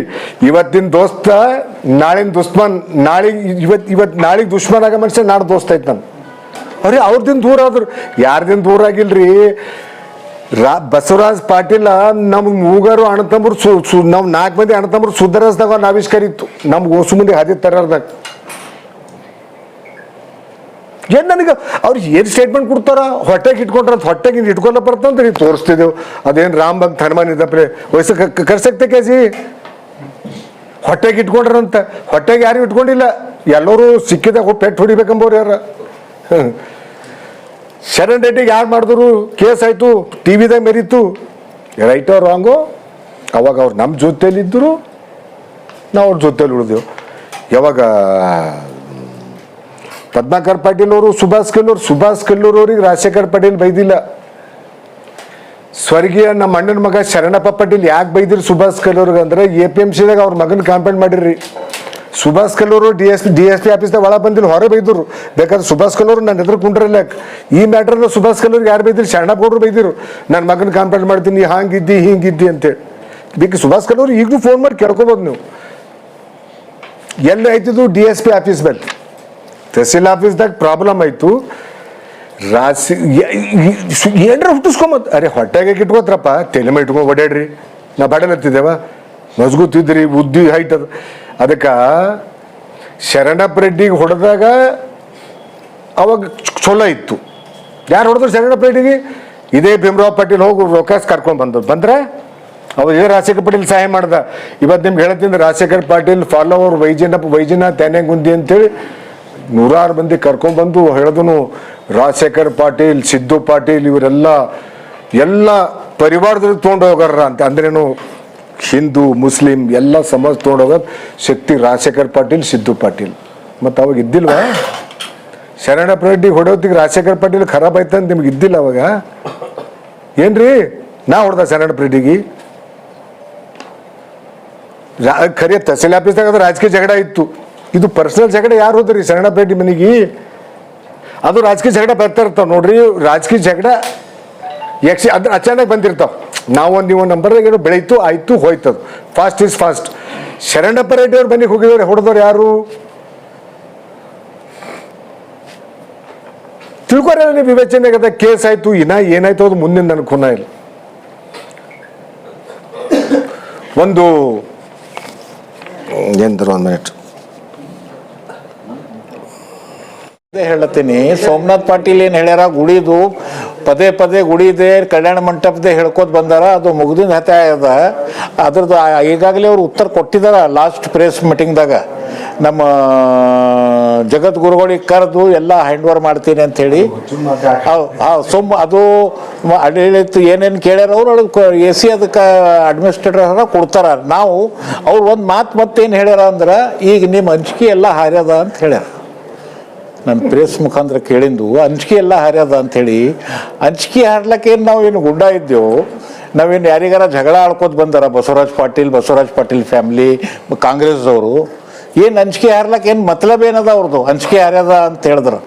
ಇವತ್ತಿನ ದೋಸ್ತ, ನಾಳಿನ ದುಶ್ಮನ್ ನಾಳೆ ಇವತ್ತು ಇವತ್ತು ನಾಳೆಗೆ ದುಶ್ಮನ್ ಆಗ ಮನುಷ್ಯ ನಾಳೆ ದೋಸ್ತ ಆಯ್ತಾನೆ ಅವ್ರಿ ಅವ್ರದಿಂದ ದೂರ ಆದ್ರು ಯಾರ್ದಿಂದ ದೂರ ಆಗಿಲ್ರಿ ರಾ ಬಸವರಾಜ್ ಪಾಟೀಲ ನಮ್ಗೆ ಮೂಗರು ಅಣ್ಣತಂಬ್ರು ಸು ಸು ನಾವು ನಾಲ್ಕು ಮಂದಿ ಅಣ್ಣತಂಬ್ರು ಸುಧಾರಿಸ್ದಾಗ ಒಂದು ಆವಿಷ್ಕಾರ ಇತ್ತು. ನಮ್ಗೆ ಓಸು ಮಂದಿ ಹಾದಿ ತರದಾಗ ಏನು ನನಗೆ? ಅವ್ರು ಏನು ಸ್ಟೇಟ್ಮೆಂಟ್ ಕೊಡ್ತಾರ? ಹೊಟ್ಟೆಗೆ ಇಟ್ಕೊಂಡ್ರ ಅಂತ ಹೊಟ್ಟೆಗೆ ಇಟ್ಕೊಲ್ಲ ಬರ್ತಂತ ನೀವು ತೋರಿಸ್ತಿದ್ದೆವು ಅದೇನು ರಾಮ್ ಭಕ್ತ ಹನುಮಾನ್ ಇದ್ದಪ್ರೆ ವಯಸ್ಸು ಕರ್ಸಕ್ತೆ ಕೆಜಿ? ಹೊಟ್ಟೆಗೆ ಇಟ್ಕೊಂಡ್ರಂತ ಹೊಟ್ಟೆಗೆ ಯಾರು ಇಟ್ಕೊಂಡಿಲ್ಲ. ಎಲ್ಲರೂ ಸಿಕ್ಕಿದಾಗ ಪೆಟ್ಟು ಹೊಡಿಬೇಕಂಬೋರು ಯಾರ. ಶರಣ್ ರೆಡ್ಡಿಗೆ ಯಾರು ಮಾಡಿದ್ರು ಕೇಸ್ ಆಯಿತು, ಟಿ ವಿದಾಗ ಮೆರೀತು ರೈಟೋ ರಾಂಗು ಅವಾಗ ಅವ್ರು ನಮ್ಮ ಜೊತೆಯಲ್ಲಿದ್ದರು ನಾವು ಅವ್ರ ಜೊತೆಯಲ್ಲಿ ಉಳಿದೆವು. ಯಾವಾಗ, ಪದ್ಮಾಕರ್ ಪಾಟೀಲ್ ಅವರು, ಸುಭಾಷ್ ಕಲ್ಲೂರ್ ಸುಭಾಷ್ ಕಲ್ಲೂರು ಅವ್ರಿಗೆ ರಾಜಶೇಖರ್ ಪಾಟೀಲ್ ಬೈದಿಲ್ಲ. ಸ್ವರ್ಗೀಯ ನಮ್ಮ ಅಣ್ಣನ ಮಗ ಶರಣಪ್ಪ ಪಾಟೀಲ್ ಯಾಕೆ ಬೈದಿರಿ ಸುಭಾಷ್ ಕಲ್ಲೂರ್ಗೆ ಅಂದ್ರೆ, ಎ ಪಿ ಎಂ ಸಿದಾಗ ಅವ್ರ ಮಗನ ಕಾಂಪೌಂಡ್ ಮಾಡಿರಿ Subhash Kalluru D S P D S P ಆಫೀಸ್ದಾಗ ಒಳಗೆ ಬಂದಿಲ್ಲ ಹೊರ ಬೈದರು. ಬೇಕಾದ್ರೆ ಸುಭಾಷ್ ಕಲ್ಲೂರು ನನ್ನ ಎದುರು ಕುಂಡ್ರಲ್ಲ. ಈ ಮ್ಯಾಟ್ರನ್ನ ಸುಭಾಷ್ ಕಲ್ಲೂರು ಯಾರು ಬೈದಿರಿ ಶರಣಪ್ಪ ಗೌಡ್ರು ಬೈದಿರು. ನನ್ನ ಮಗನ ಕಾಂಪ್ಲೇಂಟ್ ಮಾಡ್ತೀನಿ ಹಾಂಗಿದ್ದಿ, ಹಿಂಗಿದ್ದಿ ಅಂತೇಳಿ ಬೇಕು ಸುಭಾಷ್ ಕಲ್ಲೂರು ಈಗಲೂ ಫೋನ್ ಮಾಡಿ ಕೇಳ್ಕೊಬೋದು ನೀವು. ಎಲ್ಲಿ ಆಯ್ತಿದ್ದು ಡಿ ಎಸ್ ಪಿ ಆಫೀಸ್ ಮೇಲೆ? ತಹಸೀಲ್ ಆಫೀಸ್ದಾಗ ಪ್ರಾಬ್ಲಮ್ ಆಯಿತು. ರಾಸಿ ಏನ್ರ ಹುಟ್ಟಿಸ್ಕೊಂಬತ್ ಅರೆ ಹೊಟ್ಟೆಗೆ ಇಟ್ಕೋತ್ರಪ್ಪ ತಲೆ ಮೇಲೆ ಇಟ್ಕೊಂಡು ಓಡಾಡ್ರಿ. ನಾ ಬಾಡಲತ್ತಿದ್ದೇವ. ಮಸ್ಗುತ್ತಿದ್ರಿ ಬುದ್ಧಿ ಹೈಟ್ ಅದು. ಅದಕ್ಕೆ ಶರಣಪ್ಪ ರೆಡ್ಡಿಗೆ ಹೊಡೆದಾಗ ಅವಾಗ ಚಲೋ ಇತ್ತು. ಯಾರು ಹೊಡೆದ್ರು ಶರಣಪ್ಪ ರೆಡ್ಡಿಗೆ ಇದೇ ಭೀಮರಾವ್ ಪಾಟೀಲ್ ಹೋಗಿ ರೊಕ್ಕಾಸ್ ಕರ್ಕೊಂಡು ಬಂದರು. ಬಂದ್ರೆ ಅವ್ರು ಇದೇ ರಾಜಶೇಖರ್ ಪಾಟೀಲ್ ಸಹಾಯ ಮಾಡ್ದ. ಇವತ್ತು ನಿಮ್ಗೆ ಹೇಳ್ತೀನಿ, ರಾಜಶೇಖರ್ ಪಾಟೀಲ್ ಫಾಲೋವರ್ ವೈಜನಪ್ಪ, ವೈಜನಾಥ್, ತೆನೆಗುಂದಿ ಅಂತೇಳಿ ನೂರಾರು ಮಂದಿ ಕರ್ಕೊಂಡ್ಬಂದು ಹೇಳಿದನು. ರಾಜಶೇಖರ್ ಪಾಟೀಲ್, ಸಿದ್ದು ಪಾಟೀಲ್ ಇವರೆಲ್ಲ ಎಲ್ಲ ಪರಿವಾರದಲ್ಲಿ ತೊಗೊಂಡು ಹೋಗಾರ ಅಂತ. ಅಂದ್ರೇನು ಹಿಂದೂ, ಮುಸ್ಲಿಂ ಎಲ್ಲ ಸಮಾಜ ತೊಗೊಂಡು ಹೋಗೋದು ಶಕ್ತಿ ರಾಜಶೇಖರ್ ಪಾಟೀಲ್, ಸಿದ್ದು ಪಾಟೀಲ್. ಮತ್ತು ಅವಾಗ ಇದ್ದಿಲ್ವಾ? ಶರಣಪ್ಪ ರೆಡ್ಡಿ ಹೊಡೋತಿಗೆ ರಾಜಶೇಖರ್ ಪಾಟೀಲ್ ಖರಾಬ್ ಆಯ್ತು ಅಂತ ನಿಮ್ಗೆ ಇದ್ದಿಲ್ಲ ಅವಾಗ? ಏನ್ರಿ? ನಾ ಹೊಡೆದ ಶರಣಪ್ಪ ರೆಡ್ಡಿಗೆ ಖರೆ ತಹಸೀಲ್ ಆಫೀಸ್ದಾಗ ಅದು ರಾಜಕೀಯ ಜಗಳ ಇತ್ತು. ಇದು ಪರ್ಸನಲ್ ಜಗಳ ಯಾರು ಹೋದ್ರಿ ಶರಣಪ್ಪ ರೆಡ್ಡಿ ಮನೆಗೆ? ಅದು ರಾಜಕೀಯ ಜಗಳ ಬರ್ತಾ ಇರ್ತಾವ ನೋಡ್ರಿ, ರಾಜಕೀಯ ಜಗಳ ಯಕ್ಷ ಅದ್ರ ಅಚಾನಕ್ ಬಂದಿರ್ತಾವ. ನಾವು ನೀವು ನಂಬರ್ದಾಗ ಏನು ಬೆಳೀತು, ಆಯ್ತು, ಹೋಯ್ತದು. Fast is fast Sharanappa Reddy ಅವ್ರ ಮನೆಗೆ ಹೋಗಿದವ್ರು ಹೊಡೆದವ್ರು ಯಾರು? ತಿಳ್ಕೊರ ನೀವು ವಿವೇಚನೆ ಆಗದ ಕೇಸ್ ಆಯ್ತು, ಇನ್ನ ಏನಾಯ್ತು ಅದು ಮುಂದಿನ ನನಗೆ ಖುನ ಇಲ್ಲ. ಒಂದು ಎಂದರು ಒಂದು ಮಿನಿಟ್ ಹೇಳತ್ತೀನಿ ಸೋಮನಾಥ್ ಪಾಟೀಲ್ ಏನ್ ಹೇಳ್ಯಾರ, ಗುಡಿದು ಪದೇ ಪದೇ ಗುಡಿದೆ ಕಲ್ಯಾಣ ಮಂಟಪದೇ ಹೇಳ್ಕೊತ ಬಂದಾರ, ಅದು ಮುಗ್ದಿನ ಹತ್ಯೆ ಅದ ಅದ್ರದ್ದು ಈಗಾಗಲೇ ಅವ್ರು ಉತ್ತರ ಕೊಟ್ಟಿದಾರ ಲಾಸ್ಟ್ ಪ್ರೆಸ್ ಮೀಟಿಂಗ್ದಾಗ ನಮ್ಮ ಜಗದ್ಗುರುಗಳಿಗೆ ಕರೆದು ಎಲ್ಲ ಹ್ಯಾಂಡ್ ಓವರ್ ಮಾಡ್ತೀನಿ ಅಂತ ಹೇಳಿ. ಸುಮ್ ಅದು ಆಡಳಿತ ಏನೇನು ಕೇಳ್ಯಾರ ಅವ್ರು ಎ ಸಿ ಅದಕ್ಕೆ ಅಡ್ಮಿನಿಸ್ಟ್ರೇಟರ್ ಕೊಡ್ತಾರ. ನಾವು ಅವ್ರು ಒಂದು ಮಾತು ಮತ್ತೇನು ಹೇಳ್ಯಾರ ಅಂದ್ರೆ, ಈಗ ನಿಮ್ಮ ಹಂಚಿಕೆ ಎಲ್ಲ ಹಾರ್ಯದ ಅಂತ ಹೇಳ್ಯಾರ. ನನ್ನ ಪ್ರೇಸ್ ಮುಖಾಂತರ ಕೇಳಿದ್ದು ಅಂಜಿಕೆ ಎಲ್ಲ ಹಾರ್ಯದ ಅಂಥೇಳಿ ಅಂಜಿಕೆ ಏನು ನಾವು ಏನು ಗುಂಡ ಇದ್ದೆವು? ನಾವೇನು ಯಾರಿಗಾರ ಜಗಳ ಆಡ್ಕೋತ ಬಂದಾರ ಬಸವರಾಜ್ ಪಾಟೀಲ್ ಬಸವರಾಜ್ ಪಾಟೀಲ್ ಫ್ಯಾಮ್ಲಿ, ಕಾಂಗ್ರೆಸ್ದವರು? ಏನು ಹಂಚಿಕೆ ಹಾರ್ಲಕ್ಕೆ ಏನು ಮತ್ಲಬ್ ಏನದ ಅವ್ರದ್ದು ಹಂಚಿಕೆ ಹಾರ್ಯದ ಅಂತ ಹೇಳಿದ್ರು.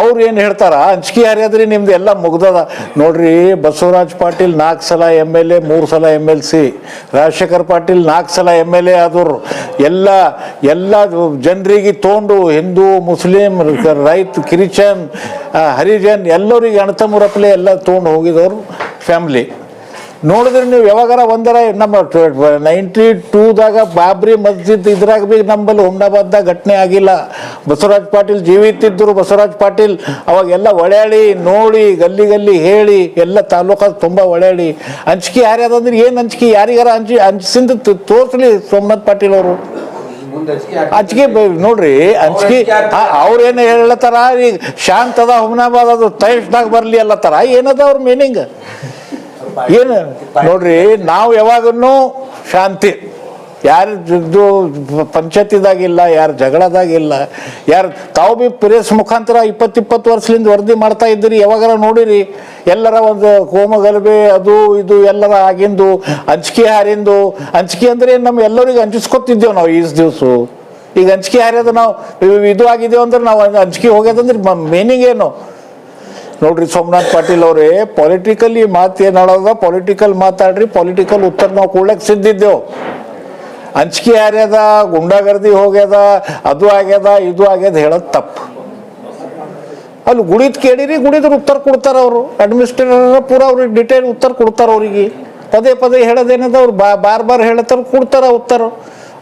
ಅವ್ರು ಏನು ಹೇಳ್ತಾರ? ಹಂಚಿಕೆ ಹಾರ್ಯದ್ರಿ ನಿಮ್ದು ಎಲ್ಲ ಮುಗ್ದದ. ನೋಡ್ರಿ, ಬಸವರಾಜ್ ಪಾಟೀಲ್ ನಾಲ್ಕು ಸಲ ಎಂ ಎಲ್ ಎ, ಮೂರು ಸಲ M L C. Rajashekar Patil ನಾಲ್ಕು ಸಲ ಎಂ ಎಲ್ ಎ ಆದವರು ಎಲ್ಲ ಎಲ್ಲ ಜನರಿಗೆ ತೊಗೊಂಡು ಹಿಂದೂ, ಮುಸ್ಲಿಂ, ರೈತ ಕ್ರಿಶ್ಚನ್ ಹರಿಜನ್ ಎಲ್ಲರಿಗೆ ಅಣತಮುರಪ್ಲೆ ಎಲ್ಲ ತೊಗೊಂಡು ಹೋಗಿದವರು ಫ್ಯಾಮ್ಲಿ ನೋಡಿದ್ರೆ ನೀವು ಯಾವಾಗಾರ ಒಂದರ ನಮ್ಮ ನೈಂಟಿ ಟೂದಾಗ ಬಾಬ್ರಿ ಮಸ್ಜಿದ್ ಇದ್ರಾಗ ಬಿ ನಮ್ಮಲ್ಲಿ ಹುಮ್ನಾಬಾದ್ದಾಗ ಘಟನೆ ಆಗಿಲ್ಲ. ಬಸವರಾಜ್ ಪಾಟೀಲ್ ಜೀವಿತಿದ್ದರು ಬಸವರಾಜ್ ಪಾಟೀಲ್ ಅವಾಗೆಲ್ಲ ಒಳ್ಯಾಳಿ ನೋಡಿ, ಗಲ್ಲಿ ಗಲ್ಲಿ ಹೇಳಿ, ಎಲ್ಲ ತಾಲೂಕಾಗ ತುಂಬ ಒಳ್ಯಾಳಿ ಅಂಜಿಕೆ ಯಾರ್ಯಾದಂದ್ರೆ ಏನು ಹಂಚಿಕೆ ಯಾರಿಗಾರ ಹಂಚಿ ಹಂಚಿಸಿಂದ ತೋರಿಸ್ಲಿ ಸೋಮನಾಥ್ ಪಾಟೀಲ್ ಅವರು. ಅಂಜಿಕೆ ಬ- ನೋಡ್ರಿ ಅವ್ರು ಅವ್ರೇನು ಹೇಳತ್ತಾರ ಈಗ ಶಾಂತದ ಹುಮ್ನಾಬಾದ್ ಅದು ತೈಷ್ನಾಗ ಬರಲಿ ಅಲ್ಲತ್ತಾರ. ಏನದ ಅವ್ರ ಮೀನಿಂಗ್ ಏನು? ನೋಡ್ರಿ, ನಾವು ಯಾವಾಗನ್ನು ಶಾಂತಿ. ಯಾರು ಇದು ಪಂಚಾಯತಿದಾಗಿಲ್ಲ, ಯಾರು ಜಗಳದಾಗಿಲ್ಲ, ಯಾರು ತಾವು ಬಿ ಪ್ರೆಸ್ ಮುಖಾಂತರ ಇಪ್ಪತ್ತಿಪ್ಪತ್ತು ಇಪ್ಪತ್ತು ವರ್ಷದಿಂದ ವರದಿ ಮಾಡ್ತಾ ಇದ್ದೀರಿ, ಯಾವಾಗಾರ ನೋಡಿರಿ. ಎಲ್ಲರ ಒಂದು ಕೋಮಗಲಭೆ ಅದು ಇದು ಎಲ್ಲರ ಆಗಿಂದು ಅಂಜಿಕೆ ಹಾರಿಂದು. ಹಂಚಿಕೆ ಅಂದ್ರೆ ನಮ್ಮ ಎಲ್ಲರಿಗೂ ಹಂಚಿಸ್ಕೊತಿದ್ದೇವೆ ನಾವು ಈಸ್ ದಿವಸ. ಈಗ ಹಂಚಿಕೆ ಹಾರ್ಯದ ನಾವು, ಇದು ಆಗಿದ್ದೇವೆ ಅಂದ್ರೆ ನಾವು ಹಂಚಿಕೆ ಹೋಗ್ಯದಂದ್ರೆ ಮೀನಿಂಗ್ ಏನು? ನೋಡ್ರಿ ಸೋಮನಾಥ್ ಪಾಟೀಲ್ ಅವರೇ ಪೊಲಿಟಿಕಲಿ ಮಾತು ಏನ್ ಹೇಳೋದ ಪೊಲಿಟಿಕಲ್ ಮಾತಾಡ್ರಿ ಪೊಲಿಟಿಕಲ್ ಉತ್ತರ ನಾವು ಕೊಡ್ಲಕ್ಕೆ ಸಿದ್ದಿದ್ದೆವು. ಹಂಚಿಕೆ ಯಾರ್ಯದ? ಗುಂಡಾಗರ್ದಿ ಹೋಗ್ಯದ? ಅದು ಆಗ್ಯದ, ಇದು ಆಗ್ಯದ ಹೇಳೋದು ತಪ್ಪು. ಅಲ್ಲಿ ಗುಡಿದ್ ಕೇಳಿರಿ, ಗುಡಿದ್ರ ಉತ್ತರ ಕೊಡ್ತಾರ ಅವರು. ಅಡ್ಮಿನಿಸ್ಟ್ರೇಟರ್ ಪೂರ ಅವ್ರಿಗೆ ಡಿಟೇಲ್ ಉತ್ತರ ಕೊಡ್ತಾರ ಅವ್ರಿಗೆ. ಪದೇ ಪದೇ ಹೇಳೋದೇನದ? ಅವ್ರು ಬಾ, ಬಾರ್ ಬಾರ್ ಹೇಳತ್ತಾರ, ಕೊಡ್ತಾರ ಉತ್ತರ.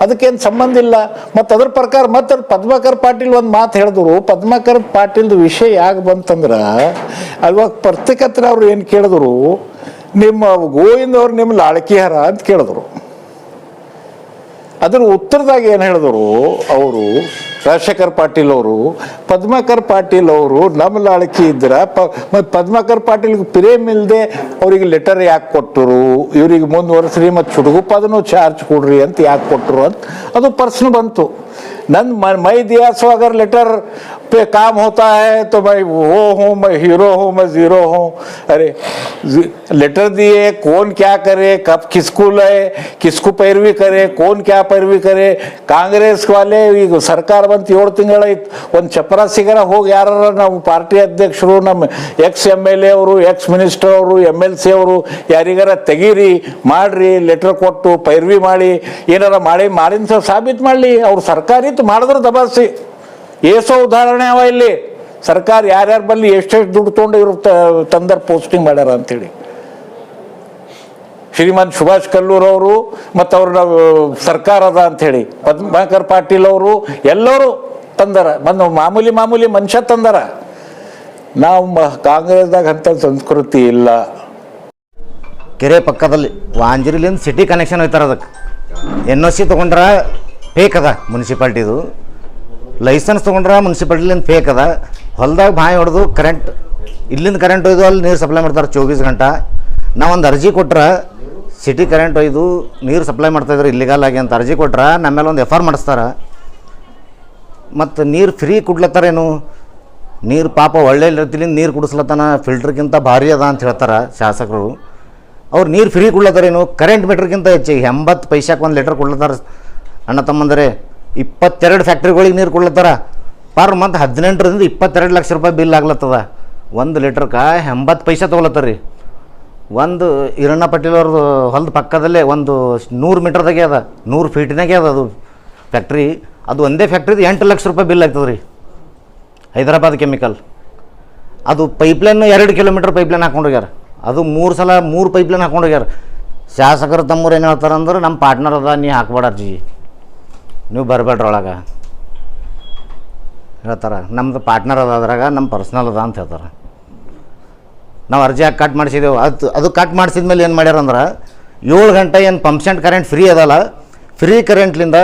ಅದಕ್ಕೇನು ಸಂಬಂಧ ಇಲ್ಲ. ಮತ್ತು ಅದ್ರ ಪ್ರಕಾರ ಮತ್ತೆ ಪದ್ಮಾಕರ್ ಪಾಟೀಲ್ ಒಂದು ಮಾತು ಹೇಳಿದ್ರು. ಪದ್ಮಾಕರ್ ಪಾಟೀಲ್ದು ವಿಷಯ ಯಾಕೆ ಬಂತಂದ್ರೆ, ಅಲ್ವಾಗ ಪತ್ರಿಕತ್ರ ಅವ್ರು ಏನು ಕೇಳಿದ್ರು, ನಿಮ್ಮ ಗೋವಿಂದ ಅವ್ರು ನಿಮ್ಮ ಲಾಳಕಿಹರ ಅಂತ ಕೇಳಿದ್ರು. ಅದ್ರ ಉತ್ತರದಾಗ ಏನು ಹೇಳಿದ್ರು, ಅವರು ರಾಜಶೇಖರ್ ಪಾಟೀಲ್ ಅವರು, ಪದ್ಮಕರ್ ಪಾಟೀಲ್ ಅವರು ನಮ್ಮ ಲಾಳಕಿ ಇದ್ರ ಪದ್ಮಕರ್ ಪಾಟೀಲ್ಗೆ ಪ್ರೇಮ್ ಇಲ್ಲದೆ ಅವರಿಗೆ ಲೆಟರ್ ಯಾಕೆ ಕೊಟ್ಟರು? ಇವ್ರಿಗೆ ಮುಂದುವರೆಸ್ರಿ ಮತ್ತು ಚುಡುಗುಪ್ಪ ಚಾರ್ಜ್ ಕೊಡ್ರಿ ಅಂತ ಯಾಕೆ ಕೊಟ್ಟರು ಅಂತ. ಅದು ಪರ್ಸನ್ ಬಂತು. ನನ್ನ ಮೈ ದಿಯಾಸ್ವಾಗರ್ ಲೆಟರ್ पे काम होता है तो मैं वो हूँ मैं हीरो हूँ मैं ज़ीरो हूँ अरे लेटर दिए कौन क्या करे कब किसको लाए किसको पैरवी करे कौन क्या पैरवी करे ಕಾಂಗ್ರೆಸ್ ವಾಲೆ ಈಗ ಸರ್ಕಾರ ಬಂತು ಏಳು ತಿಂಗಳಾಯ್ತು ಒಂದು ಚಪರಾಸಿಗರ ಹೋಗಿ ಯಾರ ನಾವು ಪಾರ್ಟಿ ಅಧ್ಯಕ್ಷರು ನಮ್ಮ ಎಕ್ಸ್ ಎಮ್ ಎಲ್ ಎ ಅವರು ಎಕ್ಸ್ ಮಿನಿಸ್ಟರ್ ಅವರು ಎಮ್ ಎಲ್ ಸಿ ಅವರು ಯಾರಿಗಾರ ತೆಗೀರಿ ಮಾಡ್ರಿ ಲೆಟರ್ ಕೊಟ್ಟು ಪೈರ್ವಿ ಮಾಡಿ ಏನಾರ ಮಾಡಿ ಮಾಡಿನ ಸಾಬೀತು ಮಾಡಲಿ ಅವ್ರು ಸರ್ಕಾರ ಇತ್ತು ಮಾಡಿದ್ರೆ ದಬಾಸಿ ಏಸೋ ಉದಾಹರಣೆ ಅವ ಇಲ್ಲಿ. ಸರ್ಕಾರ ಯಾರ್ಯಾರ ಬಲ್ಲಿ ಎಷ್ಟೆಷ್ಟು ದುಡ್ಡು ತೊಗೊಂಡು ಇವ್ರು ತಂದರ್ ಪೋಸ್ಟಿಂಗ್ ಮಾಡ್ಯಾರ ಅಂತೇಳಿ. ಶ್ರೀಮಂತ್ ಸುಭಾಷ್ ಕಲ್ಲೂರ್ ಅವರು ಮತ್ತು ಅವ್ರ ಸರ್ಕಾರದ ಅಂಥೇಳಿ ಪದ್ಮಾಕರ್ ಪಾಟೀಲ್ ಅವರು ಎಲ್ಲರೂ ತಂದಾರ. ಬಂದು ಮಾಮೂಲಿ ಮಾಮೂಲಿ ಮನುಷ್ಯ ತಂದಾರ. ನಾವು ಕಾಂಗ್ರೆಸ್ದಾಗ ಅಂಥ ಸಂಸ್ಕೃತಿ ಇಲ್ಲ. ಕೆರೆ ಪಕ್ಕದಲ್ಲಿ ವಾಂಜಿರಿಲಿಂದ ಸಿಟಿ ಕನೆಕ್ಷನ್ ಹೋಯ್ತಾರೆ ಅದಕ್ಕೆ ಎನ್ ಒ ಸಿ ತೊಗೊಂಡ್ರೆ ಫೇಕ್ ಅದ ಮುನ್ಸಿಪಾಲ್ಟಿದು. ಲೈಸೆನ್ಸ್ ತೊಗೊಂಡ್ರೆ ಮುನ್ಸಿಪಾಲ್ಟಿಲಿಂದ ಫೇಕ್ ಅದ. ಹೊಲ್ದಾಗ ಬಾಯಿ ಹೊಡೆದು ಕರೆಂಟ್ ಇಲ್ಲಿಂದ ಕರೆಂಟ್ ಒಯ್ದು ಅಲ್ಲಿ ನೀರು ಸಪ್ಲೈ ಮಾಡ್ತಾರೆ ಚೌಬೀಸ್ ಗಂಟೆ. ನಾವೊಂದು ಅರ್ಜಿ ಕೊಟ್ರೆ ಸಿಟಿ ಕರೆಂಟ್ ಒಯ್ದು ನೀರು ಸಪ್ಲೈ ಮಾಡ್ತಾಯಿದ್ರು ಇಲ್ಲಿಗಾಲ ಆಗಿ ಅಂತ ಅರ್ಜಿ ಕೊಟ್ರೆ ನಮ್ಮ ಮೇಲೆ ಒಂದು ಎಫ್ ಆರ್ ಮಾಡಿಸ್ತಾರೆ. ಮತ್ತು ನೀರು ಫ್ರೀ ಕುಡ್ಲತ್ತಾರೇನು? ನೀರು ಪಾಪ ಒಳ್ಳೆ ರೀತಿಲಿಂದ ನೀರು ಕುಡಿಸ್ಲತ್ತಾನ? ಫಿಲ್ಟ್ರ್ಗಿಂತ ಭಾರಿ ಅದ ಅಂತ ಹೇಳ್ತಾರೆ ಶಾಸಕರು. ಅವ್ರು ನೀರು ಫ್ರೀ ಕೊಡ್ಲತ್ತಾರೇನು? ಕರೆಂಟ್ ಮೀಟ್ರ್ಗಿಂತ ಹೆಚ್ಚಿಗೆ ಎಂಬತ್ತು ಪೈಸಾಕ್ಕೆ ಒಂದು ಲೀಟ್ರ್ ಕೊಡ್ಲತ್ತಾರ. ಅಣ್ಣ ತಮ್ಮಂದರೆ ಇಪ್ಪತ್ತೆರಡು ಫ್ಯಾಕ್ಟ್ರಿಗಳಿಗೆ ನೀರು ಕೊಡ್ಲತ್ತಾರ? ಪರ್ ಮಂತ್ ಹದಿನೆಂಟರಿಂದ ಇಪ್ಪತ್ತೆರಡು ಲಕ್ಷ ರೂಪಾಯಿ ಬಿಲ್ ಆಗ್ಲತ್ತದ. ಒಂದು ಲೀಟ್ರ್ಗೆ ಎಂಬತ್ತು ಪೈಸೆ ತೊಗೊಳತ್ತರಿ ರೀ. ಒಂದು ಈರಣ್ಣ ಪಟೇಲ್ ಅವ್ರದ್ದು ಹೊಲದ ಪಕ್ಕದಲ್ಲೇ ಒಂದು ನೂರು ಮೀಟ್ರದಾಗೆ ಅದ. ನೂರು ಫೀಟ್ನಾಗೆ ಅದ ಅದು ಫ್ಯಾಕ್ಟ್ರಿ. ಅದು ಒಂದೇ ಫ್ಯಾಕ್ಟ್ರಿದು ಎಂಟು ಲಕ್ಷ ರೂಪಾಯಿ ಬಿಲ್ ಆಗ್ತದೆ ರೀ. ಹೈದರಾಬಾದ್ ಕೆಮಿಕಲ್. ಅದು ಪೈಪ್ಲೈನ್ ಎರಡು ಕಿಲೋಮೀಟ್ರ್ ಪೈಪ್ಲೈನ್ ಹಾಕೊಂಡೋಗ್ಯಾರ. ಅದು ಮೂರು ಸಲ ಮೂರು ಪೈಪ್ಲೈನ್ ಹಾಕೊಂಡೋಗ್ಯಾರ. ಶಾಸಕರು ತಮ್ಮೂರು ಏನು ಹೇಳ್ತಾರೆ ಅಂದ್ರೆ ನಮ್ಮ ಪಾರ್ಟ್ನರ್ ಅದ, ನೀ ಹಾಕ್ಬೇಡ ಅರ್ಜಿ. ನೀವು ಬರಬೇಡ್ರಿ ಒಳಗೆ ಹೇಳ್ತಾರೆ ನಮ್ಮದು ಪಾರ್ಟ್ನರ್ ಅದ ಅದ್ರಾಗ ನಮ್ಮ ಪರ್ಸ್ನಲ್ ಅದ ಅಂತ ಹೇಳ್ತಾರೆ. ನಾವು ಅರ್ಜಿ ಹಾಕಿ ಕಟ್ ಮಾಡಿಸಿದೆವು. ಅದು ಅದು ಕಟ್ ಮಾಡಿಸಿದ ಮೇಲೆ ಏನು ಮಾಡ್ಯಾರಂದ್ರೆ ಏಳು ಗಂಟೆ ಏನು ಪಂಪ್ಸೆಂಟ್ ಕರೆಂಟ್ ಫ್ರೀ ಅದಲ್ಲ ಫ್ರೀ ಕರೆಂಟ್ಲಿಂದ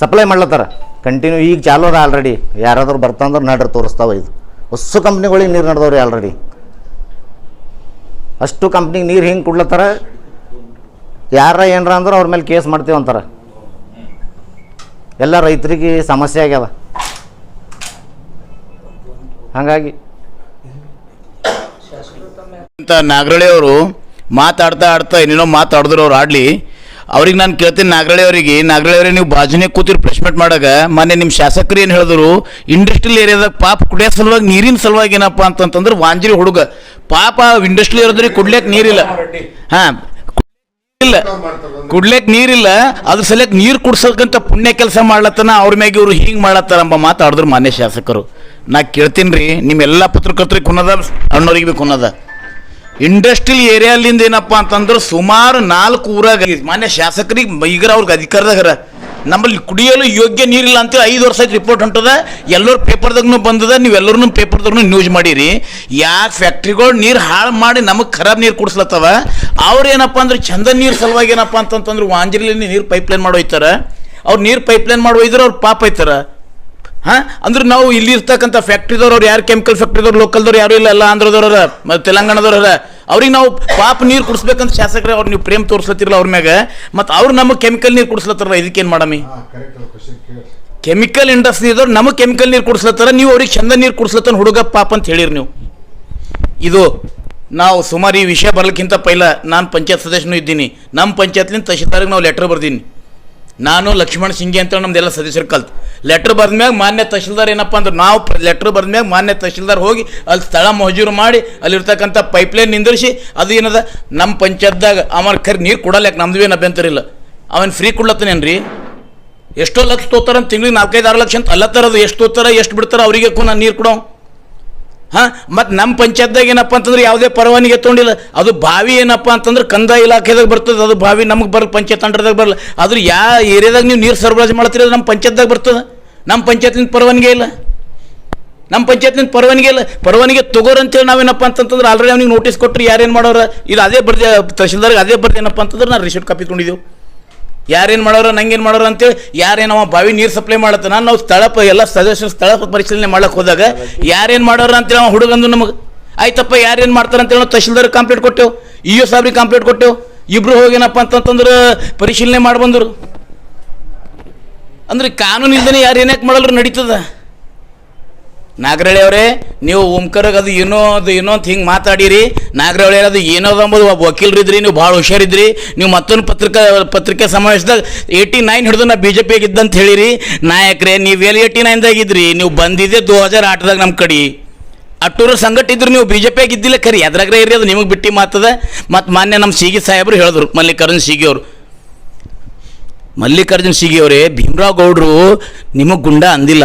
ಸಪ್ಲೈ ಮಾಡ್ಲತ್ತಾರ. ಕಂಟಿನ್ಯೂ ಈಗ ಚಾಲು ಅದ ಆಲ್ರೆಡಿ ಯಾರಾದರೂ ಬರ್ತಂದ್ರೆ ನಡ್ರಿ ತೋರಿಸ್ತಾವೆ ಇದು. ಹೊಸ ಕಂಪ್ನಿಗಳಿಗೆ ನೀರು ನಡೆದವ್ರಿ ಆಲ್ರೆಡಿ ಅಷ್ಟು ಕಂಪ್ನಿಗೆ ನೀರು ಹಿಂಗೆ ಕೊಡ್ಲತ್ತಾರ. ಯಾರ ಏನಾರ ಅಂದ್ರೆ ಅವ್ರ ಮೇಲೆ ಕೇಸ್ ಮಾಡ್ತೀವಿ ಅಂತಾರೆ ಎಲ್ಲ ರೈತರಿಗೆ ಸಮಸ್ಯೆ ಆಗ್ಯದ ಹಾಗಾಗಿ. ಅಂತ ನಾಗರಳ್ಳಿ ಅವರು ಮಾತಾಡ್ತಾ ಆಡ್ತಾ ಏನೇನೋ ಮಾತಾಡಿದ್ರು ಅವ್ರು ಆಡ್ಲಿ. ಅವ್ರಿಗೆ ನಾನು ಕೇಳ್ತೀನಿ ನಾಗರಳ್ಳಿ ಅವರಿಗೆ, ನಾಗರಳ್ಳಿ ನೀವು ಬಾಜುನೇ ಕೂತಿರು ಪ್ರೆಸ್ಮೆಂಟ್ ಮಾಡಾಗ. ಮೊನ್ನೆ ನಿಮ್ಮ ಶಾಸಕರು ಏನು ಹೇಳಿದ್ರು ಇಂಡಸ್ಟ್ರಿಯಲ್ ಏರಿಯಾದಾಗ ಪಾಪ ಕುಡಿಯೋ ಸಲುವಾಗಿ ನೀರಿನ ಸಲುವಾಗಿ ಏನಪ್ಪ ಅಂತಂತಂದ್ರೆ ವಾಂಜಿರಿ ಹುಡುಗ. ಪಾಪ ಇಂಡಸ್ಟ್ರಿಯಲ್ ಇರೋದ್ರಿಗೆ ಕುಡ್ಲಿಕ್ಕೆ ನೀರಿಲ್ಲ. ಹಾಂ ಇಲ್ಲ. ಕುಡ್ಲಿಕ್ ನೀರಿಲ್ಲ, ಅದ್ರ ಸಲಕ್ ನೀರು ಕುಡ್ಸೋಕಂತ ಪುಣ್ಯ ಕೆಲಸ ಮಾಡ್ಲತ್ತನ, ಅವ್ರ ಮ್ಯಾಗ ಇವ್ರು ಹಿಂಗ್ ಮಾಡ್ಲತ್ತಾರ ಎಂಬ ಮಾತಾಡಿದ್ರು ಮಾನ್ಯ ಶಾಸಕರು. ನಾ ಕೇಳ್ತೀನಿ ರೀ ನಿಮ್ಮೆಲ್ಲ ಪತ್ರಕರ್ತರಿಗೆ ಕುನ್ನದ ಅಣ್ಣವ್ರಿಗೆ ಭೀ ಕುನ್ನದ ಇಂಡಸ್ಟ್ರಿಯಲ್ ಏರಿಯಾಲಿಂದ ಏನಪ್ಪ ಅಂತಂದ್ರೆ ಸುಮಾರು ನಾಲ್ಕು ಊರಾಗ ಮಾನ್ಯ ಶಾಸಕರಿಗೆ ಈಗ ಅವ್ರಿಗೆ ಅಧಿಕಾರದಾಗರ ನಮ್ಮಲ್ಲಿ ಕುಡಿಯಲು ಯೋಗ್ಯ ನೀರಿಲ್ಲ ಅಂತೇಳಿ ಐದು ವರ್ಷ ಆಯ್ತು ರಿಪೋರ್ಟ್ ಹೊಂಟದ. ಎಲ್ಲರೂ ಪೇಪರ್ದಾಗೂ ಬಂದದ. ನೀವೆಲ್ಲರೂ ಪೇಪರ್ದಾಗೂ ನ್ಯೂಸ್ ಮಾಡೀರಿ. ಯಾಕೆ ಫ್ಯಾಕ್ಟ್ರಿಗಳು ನೀರು ಹಾಳು ಮಾಡಿ ನಮಗೆ ಖರಾಬ್ ನೀರು ಕುಡಿಸ್ಲತ್ತವ? ಅವ್ರು ಏನಪ್ಪ ಅಂದ್ರೆ ಚಂದ ನೀರು ಸಲುವಾಗಿ ಏನಪ್ಪ ಅಂತಂತಂದ್ರೆ ವಾಂಜಿಲಿ ನೀರು ಪೈಪ್ಲೈನ್ ಮಾಡಿ ಹೋಯ್ತಾರ ಅವ್ರು ನೀರು ಪೈಪ್ಲೈನ್ ಮಾಡಿ ಒಯ್ದ್ರೆ ಅವ್ರು ಪಾಪ ಐತಾರ ಹಾಂ? ಅಂದ್ರೆ ನಾವು ಇಲ್ಲಿ ಇರ್ತಕ್ಕಂಥ ಫ್ಯಾಕ್ಟ್ರಿದವ್ರು ಅವ್ರು ಯಾರು ಕೆಮಿಕಲ್ ಫ್ಯಾಕ್ಟ್ರಿದವ್ರು ಲೋಕಲ್ದವ್ರು ಯಾರು ಇಲ್ಲ ಎಲ್ಲ ಆಂಧ್ರದವ್ರ ಮತ್ತು ತೆಲಂಗಾಣದವ್ರ ಅವ್ರಿಗೆ ನಾವು ಪಾಪ ನೀರು ಕುಡಿಸ್ಬೇಕಂತ ಶಾಸಕರೇ ಅವ್ರು ನೀವು ಪ್ರೇಮ್ ತೋರಿಸ್ಲತ್ತಿರಲ್ಲ ಅವ್ರ ಮ್ಯಾಗ ಮತ್ತು ಅವ್ರು ನಮಗೆ ಕೆಮಿಕಲ್ ನೀರು ಕುಡಿಸ್ಲತ್ತಾರಲ್ಲ ಇದಕ್ಕೇನು ಮಾಡಮಿ? ಕೆಮಿಕಲ್ ಇಂಡಸ್ಟ್ರಿ ಇದ್ದವ್ರು ನಮಗೆ ಕೆಮಿಕಲ್ ನೀರು ಕುಡಿಸ್ಲತ್ತಾರ ನೀವು ಅವ್ರಿಗೆ ಚಂದ ನೀರು ಕುಡಿಸ್ಲತ್ತಾನ ಹುಡುಗ ಪಾಪ ಅಂತ ಹೇಳಿರಿ ನೀವು. ಇದು ನಾವು ಸುಮಾರು ಈ ವಿಷಯ ಬರ್ಲಿಕ್ಕಿಂತ ಪೈಲ ನಾನು ಪಂಚಾಯತ್ ಸದಸ್ಯನೂ ಇದ್ದೀನಿ. ನಮ್ಮ ಪಂಚಾಯತ್ಲಿಂದ ತಹಶೀಲ್ದಾರ್ಗೆ ನಾವು ಲೆಟ್ರ್ ಬರ್ದೀನಿ. ನಾನು ಲಕ್ಷ್ಮಣ ಸಿಂಗಿ ಅಂತ ನಮ್ದೆಲ್ಲ ಸದಸ್ಯರು ಕಲ್ತು. ಲೆಟ್ರ್ ಮ್ಯಾಗ ಮಾನ್ಯ ತಹಶೀಲ್ದಾರ್ ಏನಪ್ಪ ಅಂದ್ರೆ, ನಾವು ಲೆಟ್ರ್ ಮ್ಯಾಗ ಮಾನ್ಯ ತಹಶೀಲ್ದಾರ್ ಹೋಗಿ ಅಲ್ಲಿ ಸ್ಥಳ ಮಹಜೂರು ಮಾಡಿ ಅಲ್ಲಿರ್ತಕ್ಕಂಥ ಪೈಪ್ಲೈನ್ ನಿಂದಿರಿಸಿ, ಅದು ಏನದ ನಮ್ಮ ಪಂಚಾಯತ್ದಾಗ ಅವನ ಖರೆ ನೀರು ಕೊಡಲ್ಲ ಯಾಕೆ, ನಮ್ದು ಏನು ಅಭ್ಯಂತರ ಇಲ್ಲ. ಅವನ್ ಫ್ರೀ ಕೊಡ್ಲತ್ತನೇನ್ರಿ ಎಷ್ಟೋ ಲಕ್ಷ ತೋತಾರ ತಿಂಗಳಿಗೆ ನಾಲ್ಕೈದು ಆರು ಲಕ್ಷ ಅಂತ ಅಲ್ಲತ್ತಾರದು ಎಷ್ಟು ತೋತಾರ, ಎಷ್ಟು ಬಿಡ್ತಾರ ಅವರಿಗೆ ನಾನು ನೀರು ಕೊಡೋ. ಹಾಂ ಮತ್ತು ನಮ್ಮ ಪಂಚಾಯತ್ದಾಗ ಏನಪ್ಪ ಅಂತಂದ್ರೆ ಯಾವುದೇ ಪರವಾನಿಗೆ ತೊಗೊಂಡಿಲ್ಲ ಅದು ಬಾವಿ ಏನಪ್ಪ ಅಂತಂದ್ರೆ ಕಂದ ಇಲಾಖೆದಾಗ ಬರ್ತದೆ, ಅದು ಬಾವಿ ನಮಗೆ ಬರಲ್ಲ, ಪಂಚಾಯತ್ ಅಂಡರ್ದಾಗ ಬರಲ್ಲ. ಆದ್ರೆ ಯಾವ ಏರಿಯಾದಾಗ ನೀವು ನೀರು ಸರಬರಾಜು ಮಾಡ್ತೀರಿ ಅದು ನಮ್ಮ ಪಂಚಾಯತ್ದಾಗ ಬರ್ತದೆ? ನಮ್ಮ ಪಂಚಾಯತ್ನಿಂದ ಪರವಾನಿಗೆ ಇಲ್ಲ. ನಮ್ಮ ಪಂಚಾಯತ್ನಿಂದ ಪರವಾನಿಗೆ ಇಲ್ಲ. ಪರವಾನಿಗೆ ತಗೋರ್ ಅಂತೇಳಿ ನಾವೇನಪ್ಪ ಅಂತಂದ್ರೆ ಆಲ್ರೆಡಿ ಅವ್ನಿಗೆ ನೋಟಿಸ್ ಕೊಟ್ಟರೆ ಯಾರೇನು ಮಾಡೋರು? ಇದು ಅದೇ ಬರ್ದೆ, ತಹಶೀಲ್ದಾರ್ಗೆ ಅದೇ ಬರ್ದೇನಪ್ಪ ಅಂತಂದ್ರೆ ನಾನು ರಿಸಿಪ್ಟ್ ಕಾಪಿ ತೊಗೊಂಡಿದ್ದೆವು. ಯಾರೇನು ಮಾಡೋರು, ನಂಗೇನು ಮಾಡೋರು ಅಂತೇಳಿ, ಯಾರೇನು ಅವ ಬಾವಿ ನೀರು ಸಪ್ಲೈ ಮಾಡತ್ತಾನ ನಾವು ಸ್ಥಳ ಎಲ್ಲ ಸದಸ್ಯರು ಸ್ಥಳ ಪರಿಶೀಲನೆ ಮಾಡಕ್ಕೆ ಹೋದಾಗ, ಯಾರೇನು ಮಾಡೋರು ಅಂತೇಳಿ ಅವ ಹುಡುಗಂದು ನಮಗೆ, ಆಯ್ತಪ್ಪ, ಯಾರೇನು ಮಾಡ್ತಾರೆ ಅಂತೇಳಿ ನಾವು ತಹಶೀಲ್ದಾರ್ ಕಂಪ್ಲೇಂಟ್ ಕೊಟ್ಟೆವು, ಇ ಎಸ್ ಸಾಬ್ರಿಗೆ ಕಂಪ್ಲೇಂಟ್ ಕೊಟ್ಟೆವು, ಇಬ್ರು ಹೋಗೇನಪ್ಪ ಅಂತಂತಂದ್ರೆ ಪರಿಶೀಲನೆ ಮಾಡಿ ಬಂದರು. ಅಂದ್ರೆ ಕಾನೂನು ಇಲ್ದೇ ಯಾರು ಮಾಡಲ್ರು ನಡೀತದ? ನಾಗರಳ್ಳಿ ಅವರೇ, ನೀವು ಓಂಕರ್ಗೆ ಅದು ಏನೋ ಅದು ಏನೋ ಅಂತ ಹಿಂಗೆ ಮಾತಾಡಿರಿ. ನಾಗರಳ್ಳಿ ಅದು ಏನೋ ಅಂಬುದು, ಒಬ್ಬ ವಕೀಲರಿದ್ರಿ ನೀವು ಭಾಳ ಹುಷಾರಿದ್ರಿ. ನೀವು ಮತ್ತೊಂದು ಪತ್ರಿಕಾ, ಪತ್ರಿಕೆ ಸಮಾವೇಶದಾಗ ಏಯ್ಟಿ ನೈನ್ ಹಿಡಿದು ನಾ ಬಿ ಜೆ ಪಿ ಆಗಿದ್ದಂತ ಹೇಳಿರಿ. ನಾಯಕರೇ, ನೀವು ಎಲ್ಲಿ ಏಯ್ಟಿ ನೈನ್ದಾಗ ಇದ್ರಿ ನೀವು ಬಂದಿದ್ದೆ ದೋ ಹಜಾರ್ ಆಟದಾಗ ನಮ್ಮ ಕಡೆ. ಅಟ್ಟೂರು ಸಂಘಟ ಇದ್ರು ನೀವು ಬಿ ಜೆ ಪಿ ಆಗಿದ್ದಿಲ್ಲ ಖರಿ. ಎದ್ರಾಗ್ರೆ ಇರಿ ಅದು ನಿಮಗೆ ಬಿಟ್ಟು ಮಾತದ. ಮತ್ತು ಮಾನ್ಯ ನಮ್ಮ ಸಿಗಿ ಸಾಹೇಬರು ಹೇಳಿದ್ರು, ಮಲ್ಲಿಕಾರ್ಜುನ್ ಸಿಗಿ ಅವರು. ಮಲ್ಲಿಕಾರ್ಜುನ್ ಸಿಗಿ ಅವರೇ, ಭೀಮರಾವ್ ಗೌಡ್ರು ನಿಮಗೆ ಗುಂಡ ಅಂದಿಲ್ಲ.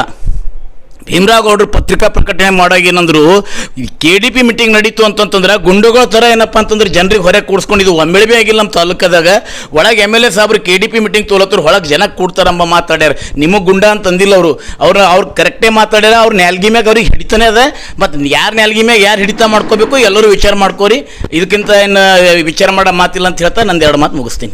ಭೀಮರಾವ್ ಪತ್ರಿಕಾ ಪ್ರಕಟಣೆ ಮಾಡಾಗ ಏನಂದ್ರು ಕೆ ಡಿ ಪಿ ಮೀಟಿಂಗ್ ನಡೀತು ಅಂತಂತಂದ್ರೆ ಗುಂಡುಗಳ ಥರ ಏನಪ್ಪ ಅಂತಂದ್ರೆ ಜನರಿಗೆ ಹೊರಗೆ ಕೂಡಿಸ್ಕೊಂಡಿದ್ದು ಒಮ್ಮೆಳೆ ಭೀ ಆಗಿಲ್ಲ ನಮ್ಮ ತಾಲೂಕದಾಗ. ಒಳಗೆ ಎಂ ಎಲ್ ಎ ಸಾಬ್ರು ಕೆ ಡಿ ಪಿ ಮೀಟಿಂಗ್ ತೋಲತ್ತರು ಒಳಗೆ ಜನ ಕೂಡ್ತಾರಂಬ ಮಾತಾಡ್ಯಾರ. ನಿಮಗೆ ಗುಂಡ ಅಂತಂದಿಲ್ಲ ಅವರು. ಅವ್ರು ಅವ್ರು ಕರೆಕ್ಟೇ ಮಾತಾಡ್ಯಾರ, ಅವ್ರು ನ್ಯಾಲ್ಗಿ ಮ್ಯಾಗ ಅವ್ರಿಗೆ ಹಿಡಿತಾನೆ ಅದ. ಮತ್ತು ಯಾರು ನ್ಯಾಲ್ಗಿ ಮ್ಯಾಗ ಯಾರು ಹಿಡಿತಾ ಮಾಡ್ಕೋಬೇಕು ಎಲ್ಲರೂ ವಿಚಾರ ಮಾಡ್ಕೋರಿ. ಇದಕ್ಕಿಂತ ಏನು, ವಿಚಾರ ಮಾಡೋ ಮಾತಿಲ್ಲ ಅಂತ ಹೇಳ್ತಾ ನಂದು ಎರಡು ಮಾತು ಮುಗಿಸ್ತೀನಿ.